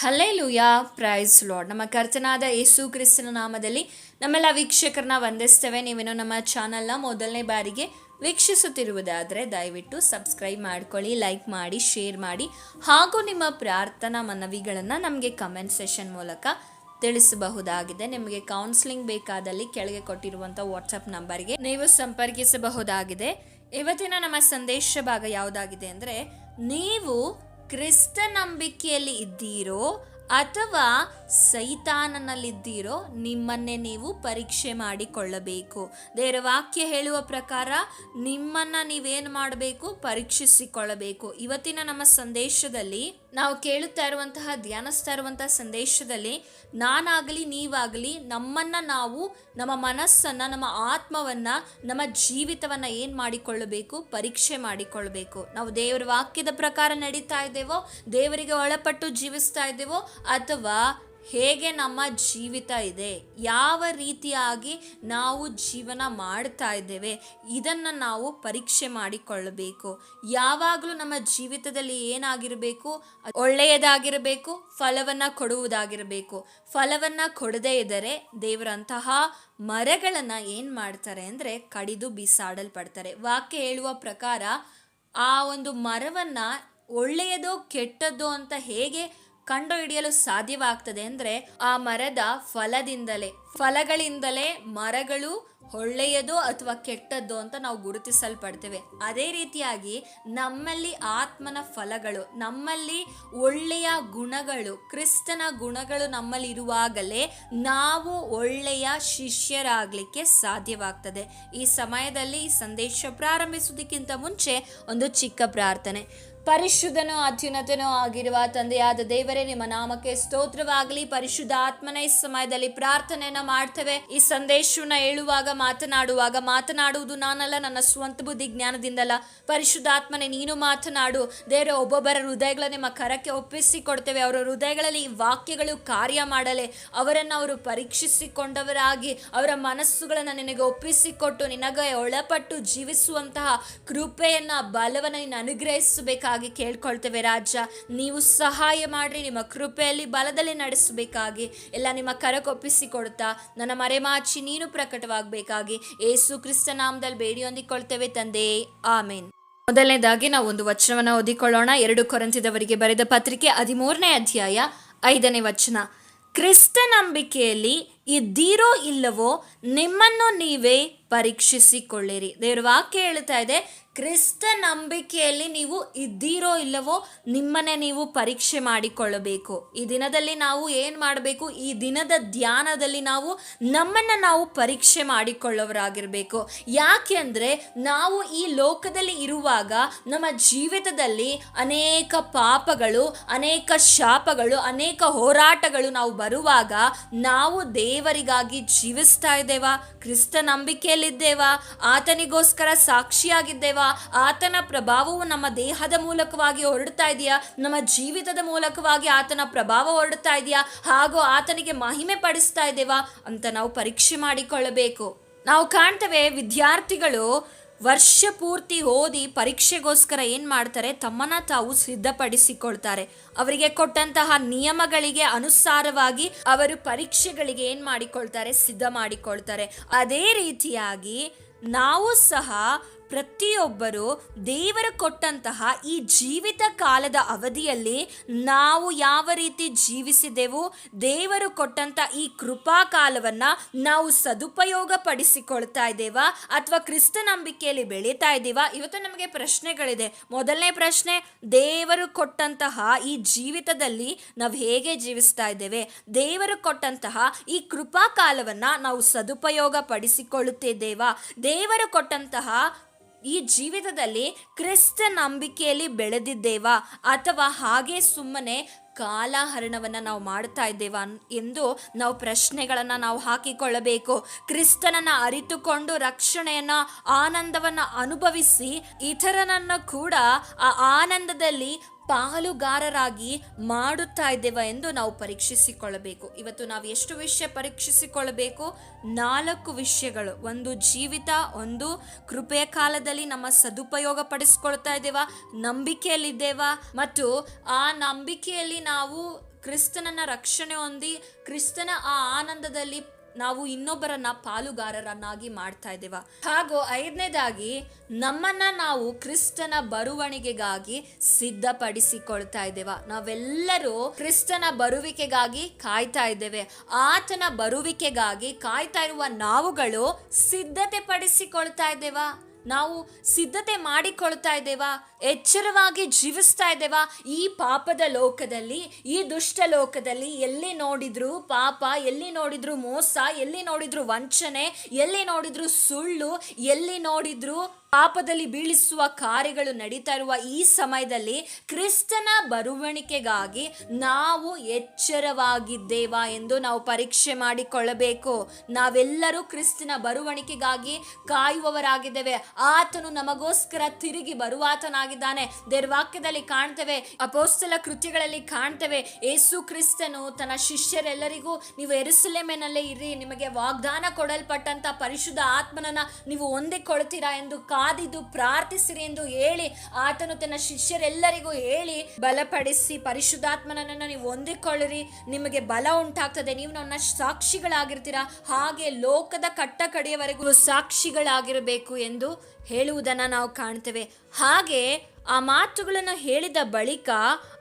Hallelujah price lord ನಮ್ಮ ಕರ್ತನಾದ ಯೇಸು ಕ್ರಿಸ್ತನ ನಾಮದಲ್ಲಿ ನಮ್ಮೆಲ್ಲ ವೀಕ್ಷಕರನ್ನ ವಂದಿಸ್ತೇವೆ. ನೀವೇನೋ ನಮ್ಮ ಚಾನಲ್ನ ಮೊದಲನೇ ಬಾರಿಗೆ ವೀಕ್ಷಿಸುತ್ತಿರುವುದಾದರೆ ದಯವಿಟ್ಟು ಸಬ್ಸ್ಕ್ರೈಬ್ ಮಾಡ್ಕೊಳ್ಳಿ ಲೈಕ್ ಮಾಡಿ ಶೇರ್ ಮಾಡಿ, ಹಾಗೂ ನಿಮ್ಮ ಪ್ರಾರ್ಥನಾ ಮನವಿಗಳನ್ನು ನಮಗೆ ಕಮೆಂಟ್ ಸೆಷನ್ ಮೂಲಕ ತಿಳಿಸಬಹುದಾಗಿದೆ. ನಿಮಗೆ ಕೌನ್ಸಿಲಿಂಗ್ ಬೇಕಾದಲ್ಲಿ ಕೆಳಗೆ ಕೊಟ್ಟಿರುವಂಥ ವಾಟ್ಸಪ್ ನಂಬರ್ಗೆ ನೀವು ಸಂಪರ್ಕಿಸಬಹುದಾಗಿದೆ. ಇವತ್ತಿನ ನಮ್ಮ ಸಂದೇಶ ಭಾಗ ಯಾವುದಾಗಿದೆ ಅಂದರೆ, ನೀವು ಕ್ರಿಸ್ತ ನಂಬಿಕೆಯಲ್ಲಿ ಇದ್ದೀರೋ ಅಥವಾ ಸೈತಾನನಲ್ಲಿದ್ದೀರೋ, ನಿಮ್ಮನ್ನೇ ನೀವು ಪರೀಕ್ಷೆ ಮಾಡಿಕೊಳ್ಳಬೇಕು. ದೇವರ ವಾಕ್ಯ ಹೇಳುವ ಪ್ರಕಾರ, ನಿಮ್ಮನ್ನು ನೀವೇನು ಮಾಡಬೇಕು? ಪರೀಕ್ಷಿಸಿಕೊಳ್ಳಬೇಕು. ಇವತ್ತಿನ ನಮ್ಮ ಸಂದೇಶದಲ್ಲಿ ನಾವು ಕೇಳುತ್ತಾ ಇರುವಂತಹ, ಧ್ಯಾನಿಸ್ತಾ ಇರುವಂತಹ ಸಂದೇಶದಲ್ಲಿ ನಾನಾಗಲಿ, ನೀವಾಗಲಿ ನಮ್ಮನ್ನ ನಾವು, ನಮ್ಮ ಮನಸ್ಸನ್ನ, ನಮ್ಮ ಆತ್ಮವನ್ನ, ನಮ್ಮ ಜೀವಿತವನ್ನ ಏನ್ ಮಾಡಿಕೊಳ್ಳಬೇಕು? ಪರೀಕ್ಷೆ ಮಾಡಿಕೊಳ್ಬೇಕು ನಾವು ದೇವರ ವಾಕ್ಯದ ಪ್ರಕಾರ ನಡೀತಾ ಇದ್ದೇವೋ, ದೇವರಿಗೆ ಒಳಪಟ್ಟು ಜೀವಿಸ್ತಾ ಇದ್ದೇವೋ ಅಥವಾ ಹೇಗೆ ನಮ್ಮ ಜೀವಿತ ಇದೆ, ಯಾವ ರೀತಿಯಾಗಿ ನಾವು ಜೀವನ ಮಾಡ್ತಾ ಇದ್ದೇವೆ, ಇದನ್ನು ನಾವು ಪರೀಕ್ಷೆ ಮಾಡಿಕೊಳ್ಳಬೇಕು. ಯಾವಾಗಲೂ ನಮ್ಮ ಜೀವಿತದಲ್ಲಿ ಏನಾಗಿರಬೇಕು, ಒಳ್ಳೆಯದಾಗಿರಬೇಕು, ಫಲವನ್ನು ಕೊಡುವುದಾಗಿರಬೇಕು. ಫಲವನ್ನು ಕೊಡದೇ ಇದ್ದರೆ ದೇವರಂತಹ ಮರಗಳನ್ನು ಏನು ಮಾಡ್ತಾರೆ ಅಂದರೆ ಕಡಿದು ಬಿಸಾಡಲ್ಪಡ್ತಾರೆ. ವಾಕ್ಯ ಹೇಳುವ ಪ್ರಕಾರ ಆ ಒಂದು ಮರವನ್ನು ಒಳ್ಳೆಯದೋ ಕೆಟ್ಟದ್ದೋ ಅಂತ ಹೇಗೆ ಕಂಡುಹಿಡಿಯಲು ಸಾಧ್ಯವಾಗ್ತದೆ ಅಂದರೆ ಆ ಮರದ ಫಲದಿಂದಲೇ. ಫಲಗಳಿಂದಲೇ ಮರಗಳು ಒಳ್ಳೆಯದು ಅಥವಾ ಕೆಟ್ಟದ್ದು ಅಂತ ನಾವು ಗುರುತಿಸಲ್ಪಡ್ತೇವೆ. ಅದೇ ರೀತಿಯಾಗಿ ನಮ್ಮಲ್ಲಿ ಆತ್ಮನ ಫಲಗಳು, ನಮ್ಮಲ್ಲಿ ಒಳ್ಳೆಯ ಗುಣಗಳು, ಕ್ರಿಸ್ತನ ಗುಣಗಳು ನಮ್ಮಲ್ಲಿ ಇರುವಾಗಲೇ ನಾವು ಒಳ್ಳೆಯ ಶಿಷ್ಯರಾಗಲಿಕ್ಕೆ ಸಾಧ್ಯವಾಗ್ತದೆ. ಈ ಸಮಯದಲ್ಲಿ ಈ ಸಂದೇಶ ಪ್ರಾರಂಭಿಸುವುದಕ್ಕಿಂತ ಮುಂಚೆ ಒಂದು ಚಿಕ್ಕ ಪ್ರಾರ್ಥನೆ. ಪರಿಶುದ್ಧನೂ ಅತ್ಯುನ್ನತನೂ ಆಗಿರುವ ತಂದೆಯಾದ ದೇವರೇ, ನಿಮ್ಮ ನಾಮಕ್ಕೆ ಸ್ತೋತ್ರವಾಗಲಿ. ಪರಿಶುದ್ಧ ಆತ್ಮನ ಈ ಸಮಯದಲ್ಲಿ ಪ್ರಾರ್ಥನೆಯನ್ನ ಮಾಡ್ತೇವೆ. ಈ ಸಂದೇಶವನ್ನ ಹೇಳುವಾಗ, ಮಾತನಾಡುವಾಗ, ಮಾತನಾಡುವುದು ನಾನಲ್ಲ, ನನ್ನ ಸ್ವಂತ ಬುದ್ಧಿ ಜ್ಞಾನದಿಂದಲ್ಲ. ಪರಿಶುದ್ಧಾತ್ಮನೆ, ನೀನು ಮಾತನಾಡು. ದೇವರ, ಒಬ್ಬೊಬ್ಬರ ಹೃದಯಗಳ ನಿಮ್ಮ ಕರಕ್ಕೆ ಒಪ್ಪಿಸಿ ಕೊಡ್ತೇವೆ ಅವರ ಹೃದಯಗಳಲ್ಲಿ ಈ ವಾಕ್ಯಗಳು ಕಾರ್ಯ ಮಾಡಲೆ. ಅವರನ್ನು ಅವರು ಪರೀಕ್ಷಿಸಿಕೊಂಡವರಾಗಿ, ಅವರ ಮನಸ್ಸುಗಳನ್ನು ನಿನಗೆ ಒಪ್ಪಿಸಿಕೊಟ್ಟು, ನಿನಗೆ ಒಳಪಟ್ಟು ಜೀವಿಸುವಂತಹ ಕೃಪೆಯನ್ನ, ಬಲವನ್ನು ನೀನು ಅನುಗ್ರಹಿಸಬೇಕಾಗಿ ಕೇಳ್ಕೊಳ್ತೇವೆ ರಾಜ ನೀವು ಸಹಾಯ ಮಾಡ್ರಿ, ನಿಮ್ಮ ಕೃಪೆಯಲ್ಲಿ ಬಲದಲ್ಲಿ ನಡೆಸಬೇಕಾಗಿ. ಎಲ್ಲ ನಿಮ್ಮ ಕರಕೊಪ್ಪಿಸಿ ಕೊಡ್ತಾ ನನ್ನ ಮರೆಮಾಚಿ ನೀನು ಪ್ರಕಟವಾಗಬೇಕಾಗಿ. ಏಸು ಕ್ರಿಸ್ತ ನಾಮದಲ್ಲಿ ಬೇಡಿ ಹೊಂದಿಕೊಳ್ತೇವೆ ತಂದೆ. ಆಮೇನ್. ಮೊದಲನೇದಾಗಿ ನಾವು ಒಂದು ವಚನವನ್ನು ಓದಿಕೊಳ್ಳೋಣ. ಎರಡು ಕೊರಂತಿದವರಿಗೆ ಬರೆದ ಪತ್ರಿಕೆ ಹದಿಮೂರನೇ ಅಧ್ಯಾಯ ಐದನೇ ವಚನ. ಕ್ರಿಸ್ತ ನಂಬಿಕೆಯಲ್ಲಿ ಇದ್ದೀರೋ ಇಲ್ಲವೋ, ನಿಮ್ಮನ್ನು ನೀವೇ ಪರೀಕ್ಷಿಸಿಕೊಳ್ಳಿರಿ. ದೇವರ ವಾಕ್ಯ ಹೇಳ್ತಾ ಇದೆ, ಕ್ರಿಸ್ತ ನಂಬಿಕೆಯಲ್ಲಿ ನೀವು ಇದ್ದೀರೋ ಇಲ್ಲವೋ ನಿಮ್ಮನ್ನೇ ನೀವು ಪರೀಕ್ಷೆ ಮಾಡಿಕೊಳ್ಳಬೇಕು. ಈ ದಿನದಲ್ಲಿ ನಾವು ಏನು ಮಾಡಬೇಕು? ಈ ದಿನದ ಧ್ಯಾನದಲ್ಲಿ ನಾವು ನಮ್ಮನ್ನು ನಾವು ಪರೀಕ್ಷೆ ಮಾಡಿಕೊಳ್ಳೋರಾಗಿರಬೇಕು. ಯಾಕೆಂದರೆ ನಾವು ಈ ಲೋಕದಲ್ಲಿ ಇರುವಾಗ ನಮ್ಮ ಜೀವಿತದಲ್ಲಿ ಅನೇಕ ಪಾಪಗಳು, ಅನೇಕ ಶಾಪಗಳು, ಅನೇಕ ಹೋರಾಟಗಳು ನಾವು ಬರುವಾಗ ನಾವು ದೇವರಿಗಾಗಿ ಜೀವಿಸ್ತಾ ಇದ್ದೇವಾ? ಕ್ರಿಸ್ತ ನಂಬಿಕೆಯಲ್ಲಿದ್ದೇವಾ ಆತನಿಗೋಸ್ಕರ ಸಾಕ್ಷಿಯಾಗಿದ್ದೇವಾ? ಆತನ ಪ್ರಭಾವವು ನಮ್ಮ ದೇಹದ ಮೂಲಕವಾಗಿ ಹೊರಡ್ತಾ ಇದೆಯಾ? ನಮ್ಮ ಜೀವಿತದ ಮೂಲಕವಾಗಿ ಆತನ ಪ್ರಭಾವ ಹೊರಡ್ತಾ ಇದೆಯಾ? ಹಾಗೂ ಆತನಿಗೆ ಮಹಿಮೆ ಪಡಿಸ್ತಾ ಇದ್ದೇವಾ? ಅಂತ ನಾವು ಪರೀಕ್ಷೆ ಮಾಡಿಕೊಳ್ಳಬೇಕು. ನಾವು ಕಾಣ್ತೇವೆ ವಿದ್ಯಾರ್ಥಿಗಳು ವರ್ಷ ಪೂರ್ತಿ ಓದಿ ಪರೀಕ್ಷೆಗೋಸ್ಕರ ಏನು ಮಾಡ್ತಾರೆ? ತಮ್ಮನ್ನ ತಾವು ಸಿದ್ಧಪಡಿಸಿಕೊಳ್ತಾರೆ. ಅವರಿಗೆ ಕೊಟ್ಟಂತಹ ನಿಯಮಗಳಿಗೆ ಅನುಸಾರವಾಗಿ ಅವರು ಪರೀಕ್ಷೆಗಳಿಗೆ ಏನು ಮಾಡಿಕೊಳ್ತಾರೆ? ಸಿದ್ಧ ಮಾಡಿಕೊಳ್ತಾರೆ. ಅದೇ ರೀತಿಯಾಗಿ ನಾವು ಸಹ ಪ್ರತಿಯೊಬ್ಬರು ದೇವರು ಕೊಟ್ಟಂತಹ ಈ ಜೀವಿತ ಕಾಲದ ಅವಧಿಯಲ್ಲಿ ನಾವು ಯಾವ ರೀತಿ ಜೀವಿಸಿದೆವು, ದೇವರು ಕೊಟ್ಟಂತ ಈ ಕೃಪಾ ಕಾಲವನ್ನ ನಾವು ಸದುಪಯೋಗ ಪಡಿಸಿಕೊಳ್ತಾ ಇದ್ದೇವಾ, ಅಥವಾ ಕ್ರಿಸ್ತ ನಂಬಿಕೆಯಲ್ಲಿ ಬೆಳೀತಾ ಇದ್ದೀವಾ? ಇವತ್ತು ನಮಗೆ ಪ್ರಶ್ನೆಗಳಿದೆ. ಮೊದಲನೇ ಪ್ರಶ್ನೆ, ದೇವರು ಕೊಟ್ಟಂತಹ ಈ ಜೀವಿತದಲ್ಲಿ ನಾವು ಹೇಗೆ ಜೀವಿಸ್ತಾ ಇದ್ದೇವೆ? ದೇವರು ಕೊಟ್ಟಂತಹ ಈ ಕೃಪಾ ಕಾಲವನ್ನ ನಾವು ಸದುಪಯೋಗ ಪಡಿಸಿಕೊಳ್ಳುತ್ತಿದ್ದೇವಾ ದೇವರು ಕೊಟ್ಟಂತಹ ಈ ಜೀವಿತದಲ್ಲಿ ಕ್ರಿಸ್ತ ನಂಬಿಕೆಯಲ್ಲಿ ಬೆಳೆದಿದ್ದೇವಾ ಅಥವಾ ಹಾಗೆ ಸುಮ್ಮನೆ ಕಾಲಹರಣವನ್ನು ನಾವು ಮಾಡ್ತಾ ಇದ್ದೇವಾ ಎಂದು ನಾವು ಪ್ರಶ್ನೆಗಳನ್ನು ನಾವು ಹಾಕಿಕೊಳ್ಳಬೇಕು. ಕ್ರಿಸ್ತನನ್ನು ಅರಿತುಕೊಂಡು ರಕ್ಷಣೆಯನ್ನು, ಆನಂದವನ್ನು ಅನುಭವಿಸಿ ಇತರನನ್ನು ಕೂಡ ಆ ಆನಂದದಲ್ಲಿ ಪಾಲುಗಾರರಾಗಿ ಮಾಡುತ್ತಾ ಇದ್ದೇವೆ ಎಂದು ನಾವು ಪರೀಕ್ಷಿಸಿಕೊಳ್ಳಬೇಕು. ಇವತ್ತು ನಾವು ಎಷ್ಟು ವಿಷಯ ಪರೀಕ್ಷಿಸಿಕೊಳ್ಳಬೇಕು? ನಾಲ್ಕು ವಿಷಯಗಳು. ಒಂದು ಜೀವಿತ, ಒಂದು ಕೃಪೆಯ ಕಾಲದಲ್ಲಿ ನಮ್ಮ ಸದುಪಯೋಗ ಪಡಿಸ್ಕೊಳ್ತಾ ಇದ್ದೇವಾ? ನಂಬಿಕೆಯಲ್ಲಿದ್ದೇವಾ? ಮತ್ತು ಆ ನಂಬಿಕೆಯಲ್ಲಿ ನಾವು ಕ್ರಿಸ್ತನನ್ನ ರಕ್ಷಣೆ ಹೊಂದಿ, ಕ್ರಿಸ್ತನ ಆ ಆನಂದದಲ್ಲಿ ನಾವು ಇನ್ನೊಬ್ಬರನ್ನ ಪಾಲುಗಾರರನ್ನಾಗಿ ಮಾಡ್ತಾ ಇದ್ದೇವ? ಹಾಗೂ ಐದನೇದಾಗಿ, ನಮ್ಮನ್ನ ನಾವು ಕ್ರಿಸ್ತನ ಬರುವಣಿಗೆಗಾಗಿ ಸಿದ್ಧಪಡಿಸಿಕೊಳ್ತಾ ಇದ್ದೇವ? ನಾವೆಲ್ಲರೂ ಕ್ರಿಸ್ತನ ಬರುವಿಕೆಗಾಗಿ ಕಾಯ್ತಾ ಇದ್ದೇವೆ. ಆತನ ಬರುವಿಕೆಗಾಗಿ ಕಾಯ್ತಾ ಇರುವ ನಾವುಗಳು ಸಿದ್ಧತೆ ಪಡಿಸಿಕೊಳ್ತಾ ಇದ್ದೇವಾ? ನಾವು ಸಿದ್ಧತೆ ಮಾಡಿಕೊಳ್ತಾ ಇದ್ದೇವಾ? ಎಚ್ಚರವಾಗಿ ಜೀವಿಸ್ತಾ ಇದ್ದೇವಾ? ಈ ಪಾಪದ ಲೋಕದಲ್ಲಿ, ಈ ದುಷ್ಟ ಲೋಕದಲ್ಲಿ ಎಲ್ಲಿ ನೋಡಿದ್ರು ಪಾಪ, ಎಲ್ಲಿ ನೋಡಿದ್ರು ಮೋಸ, ಎಲ್ಲಿ ನೋಡಿದ್ರು ವಂಚನೆ, ಎಲ್ಲಿ ನೋಡಿದ್ರು ಸುಳ್ಳು, ಎಲ್ಲಿ ನೋಡಿದ್ರು ಪಾಪದಲ್ಲಿ ಬೀಳಿಸುವ ಕಾರ್ಯಗಳು ನಡೀತಾ ಇರುವ ಈ ಸಮಯದಲ್ಲಿ ಕ್ರಿಸ್ತನ ಬರುವಣಿಕೆಗಾಗಿ ನಾವು ಎಚ್ಚರವಾಗಿದ್ದೇವಾ ಎಂದು ನಾವು ಪರೀಕ್ಷೆ ಮಾಡಿಕೊಳ್ಳಬೇಕು. ನಾವೆಲ್ಲರೂ ಕ್ರಿಸ್ತನ ಬರುವಣಿಕೆಗಾಗಿ ಕಾಯುವವರಾಗಿದ್ದೇವೆ. ಆತನು ನಮಗೋಸ್ಕರ ತಿರುಗಿ ಬರುವಾತನಾಗಿದ್ದಾನೆ. ದೇರ್ವಾಕ್ಯದಲ್ಲಿ ಕಾಣ್ತೇವೆ, ಅಪೋಸ್ತಲ ಕೃತ್ಯಗಳಲ್ಲಿ ಕಾಣ್ತೇವೆ, ಏಸು ಕ್ರಿಸ್ತನು ತನ್ನ ಶಿಷ್ಯರೆಲ್ಲರಿಗೂ ನೀವು ಎರುಸಲೇಮಿನಲ್ಲೇ ಇರಿ, ನಿಮಗೆ ವಾಗ್ದಾನ ಕೊಡಲ್ಪಟ್ಟಂತ ಪರಿಶುದ್ಧ ಆತ್ಮನನ್ನ ನೀವು ಹೊಂದಿಕೊಳ್ತೀರಾ ಎಂದು ಕಾದಿದ್ದು ಪ್ರಾರ್ಥಿಸಿರಿ ಎಂದು ಹೇಳಿ ಆತನು ತನ್ನ ಶಿಷ್ಯರೆಲ್ಲರಿಗೂ ಹೇಳಿ, ಬಲಪಡಿಸಿ ಪರಿಶುದ್ಧಾತ್ಮನನ್ನು ನೀವು ಹೊಂದಿಕೊಳ್ಳಿರಿ. ನಿಮಗೆ ಬಲ ಉಂಟಾಗ್ತದೆ. ನೀವು ನನ್ನ ಸಾಕ್ಷಿಗಳಾಗಿರ್ತೀರಾ? ಹಾಗೆ ಲೋಕದ ಕಟ್ಟ ಕಡೆಯವರೆಗೂ ಸಾಕ್ಷಿಗಳಾಗಿರಬೇಕು ಎಂದು ಹೇಳುವುದನ್ನು ನಾವು ಕಾಣ್ತೇವೆ. ಹಾಗೆ ಆ ಮಾತುಗಳನ್ನು ಹೇಳಿದ ಬಳಿಕ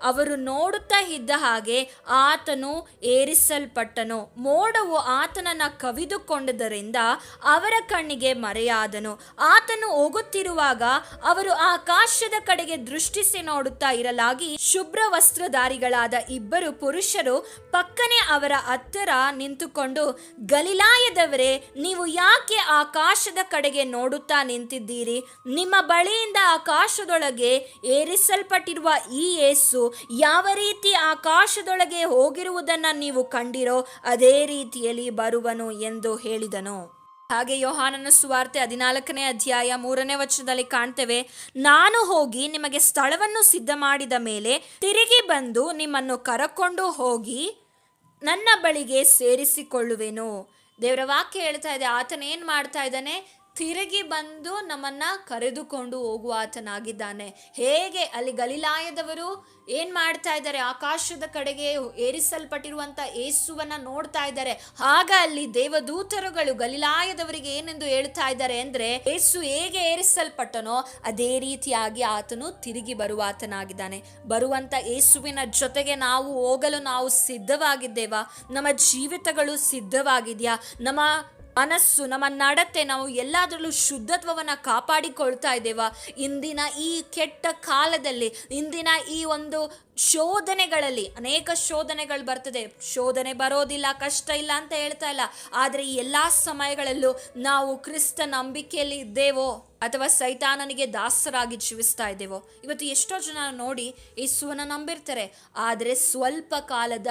ಅವರು ನೋಡುತ್ತಾ ಇದ್ದ ಹಾಗೆ ಆತನು ಏರಿಸಲ್ಪಟ್ಟನು. ಮೋಡವು ಆತನನ್ನ ಕವಿದುಕೊಂಡದರಿಂದ ಅವರ ಕಣ್ಣಿಗೆ ಮರೆಯಾದನು. ಆತನು ಹೋಗುತ್ತಿರುವಾಗ ಅವರು ಆಕಾಶದ ಕಡೆಗೆ ದೃಷ್ಟಿಸಿ ನೋಡುತ್ತಾ ಇರಲಾಗಿ ಶುಭ್ರ ವಸ್ತ್ರಧಾರಿಗಳಾದ ಇಬ್ಬರು ಪುರುಷರು ಪಕ್ಕನೆ ಅವರ ಹತ್ತಿರ ನಿಂತುಕೊಂಡು, ಗಲಿಲಾಯದವರೇ, ನೀವು ಯಾಕೆ ಆಕಾಶದ ಕಡೆಗೆ ನೋಡುತ್ತಾ ನಿಂತಿದ್ದೀರಿ? ನಿಮ್ಮ ಬಳಿಯಿಂದ ಆಕಾಶದೊಳಗೆ ಏರಿಸಲ್ಪಟ್ಟಿರುವ ಈ ಯೇಸು ಯಾವ ರೀತಿ ಆಕಾಶದೊಳಗೆ ಹೋಗಿರುವುದನ್ನು ನೀವು ಕಂಡಿರೋ ಅದೇ ರೀತಿಯಲ್ಲಿ ಬರುವನು ಎಂದು ಹೇಳಿದನು. ಹಾಗೆ ಯೋಹಾನನ ಸುವಾರ್ತೆ ಹದಿನಾಲ್ಕನೇ ಅಧ್ಯಾಯ ಮೂರನೇ ವಚನದಲ್ಲಿ ಕಾಣ್ತೇವೆ, ನಾನು ಹೋಗಿ ನಿಮಗೆ ಸ್ಥಳವನ್ನು ಸಿದ್ಧ ಮಾಡಿದ ಮೇಲೆ ತಿರುಗಿ ಬಂದು ನಿಮ್ಮನ್ನು ಕರಕೊಂಡು ಹೋಗಿ ನನ್ನ ಬಳಿಗೆ ಸೇರಿಸಿಕೊಳ್ಳುವೆನು. ದೇವರ ವಾಕ್ಯ ಹೇಳ್ತಾ ಇದೆ ಆತನ ಏನು ಮಾಡ್ತಾ ಇದ್ದಾನೆ? ತಿರುಗಿ ಬಂದು ನಮ್ಮನ್ನ ಕರೆದುಕೊಂಡು ಹೋಗುವ ಆತನಾಗಿದ್ದಾನೆ. ಹೇಗೆ? ಅಲ್ಲಿ ಗಲಿಲಾಯದವರು ಏನ್ ಮಾಡ್ತಾ ಇದ್ದಾರೆ? ಆಕಾಶದ ಕಡೆಗೆ ಏರಿಸಲ್ಪಟ್ಟಿರುವಂತ ಏಸುವನ್ನ ನೋಡ್ತಾ ಇದ್ದಾರೆ. ಆಗ ಅಲ್ಲಿ ದೇವದೂತರುಗಳು ಗಲಿಲಾಯದವರಿಗೆ ಏನೆಂದು ಹೇಳ್ತಾ ಇದ್ದಾರೆ ಅಂದ್ರೆ ಏಸು ಹೇಗೆ ಏರಿಸಲ್ಪಟ್ಟನೋ ಅದೇ ರೀತಿಯಾಗಿ ಆತನು ತಿರುಗಿ ಬರುವ ಆತನಾಗಿದ್ದಾನೆ. ಬರುವಂತ ಏಸುವಿನ ಜೊತೆಗೆ ನಾವು ಹೋಗಲು ನಾವು ಸಿದ್ಧವಾಗಿದ್ದೇವಾ? ನಮ್ಮ ಜೀವಿತಗಳು ಸಿದ್ಧವಾಗಿದೆಯಾ? ನಮ್ಮ ಮನಸ್ಸು, ನಮ್ಮ ನಡತೆ, ನಾವು ಎಲ್ಲಾದರಲ್ಲೂ ಶುದ್ಧತ್ವವನ್ನು ಕಾಪಾಡಿಕೊಳ್ತಾ ಇದ್ದೇವ? ಇಂದಿನ ಈ ಕೆಟ್ಟ ಕಾಲದಲ್ಲಿ, ಇಂದಿನ ಈ ಒಂದು ಶೋಧನೆಗಳಲ್ಲಿ, ಅನೇಕ ಶೋಧನೆಗಳು ಬರ್ತದೆ. ಶೋಧನೆ ಬರೋದಿಲ್ಲ, ಕಷ್ಟ ಇಲ್ಲ ಅಂತ ಹೇಳ್ತಾ ಇಲ್ಲ. ಆದರೆ ಈ ಎಲ್ಲ ಸಮಯಗಳಲ್ಲೂ ನಾವು ಕ್ರಿಸ್ತ ನಂಬಿಕೆಯಲ್ಲಿ ಇದ್ದೇವೋ, ಅಥವಾ ಸೈತಾನನಿಗೆ ದಾಸರಾಗಿ ಜೀವಿಸ್ತಾ ಇದ್ದೇವೋ? ಇವತ್ತು ಎಷ್ಟೋ ಜನ ನೋಡಿ, ಯೇಸುವನ್ನ ನಂಬಿರ್ತಾರೆ. ಆದರೆ ಸ್ವಲ್ಪ ಕಾಲದ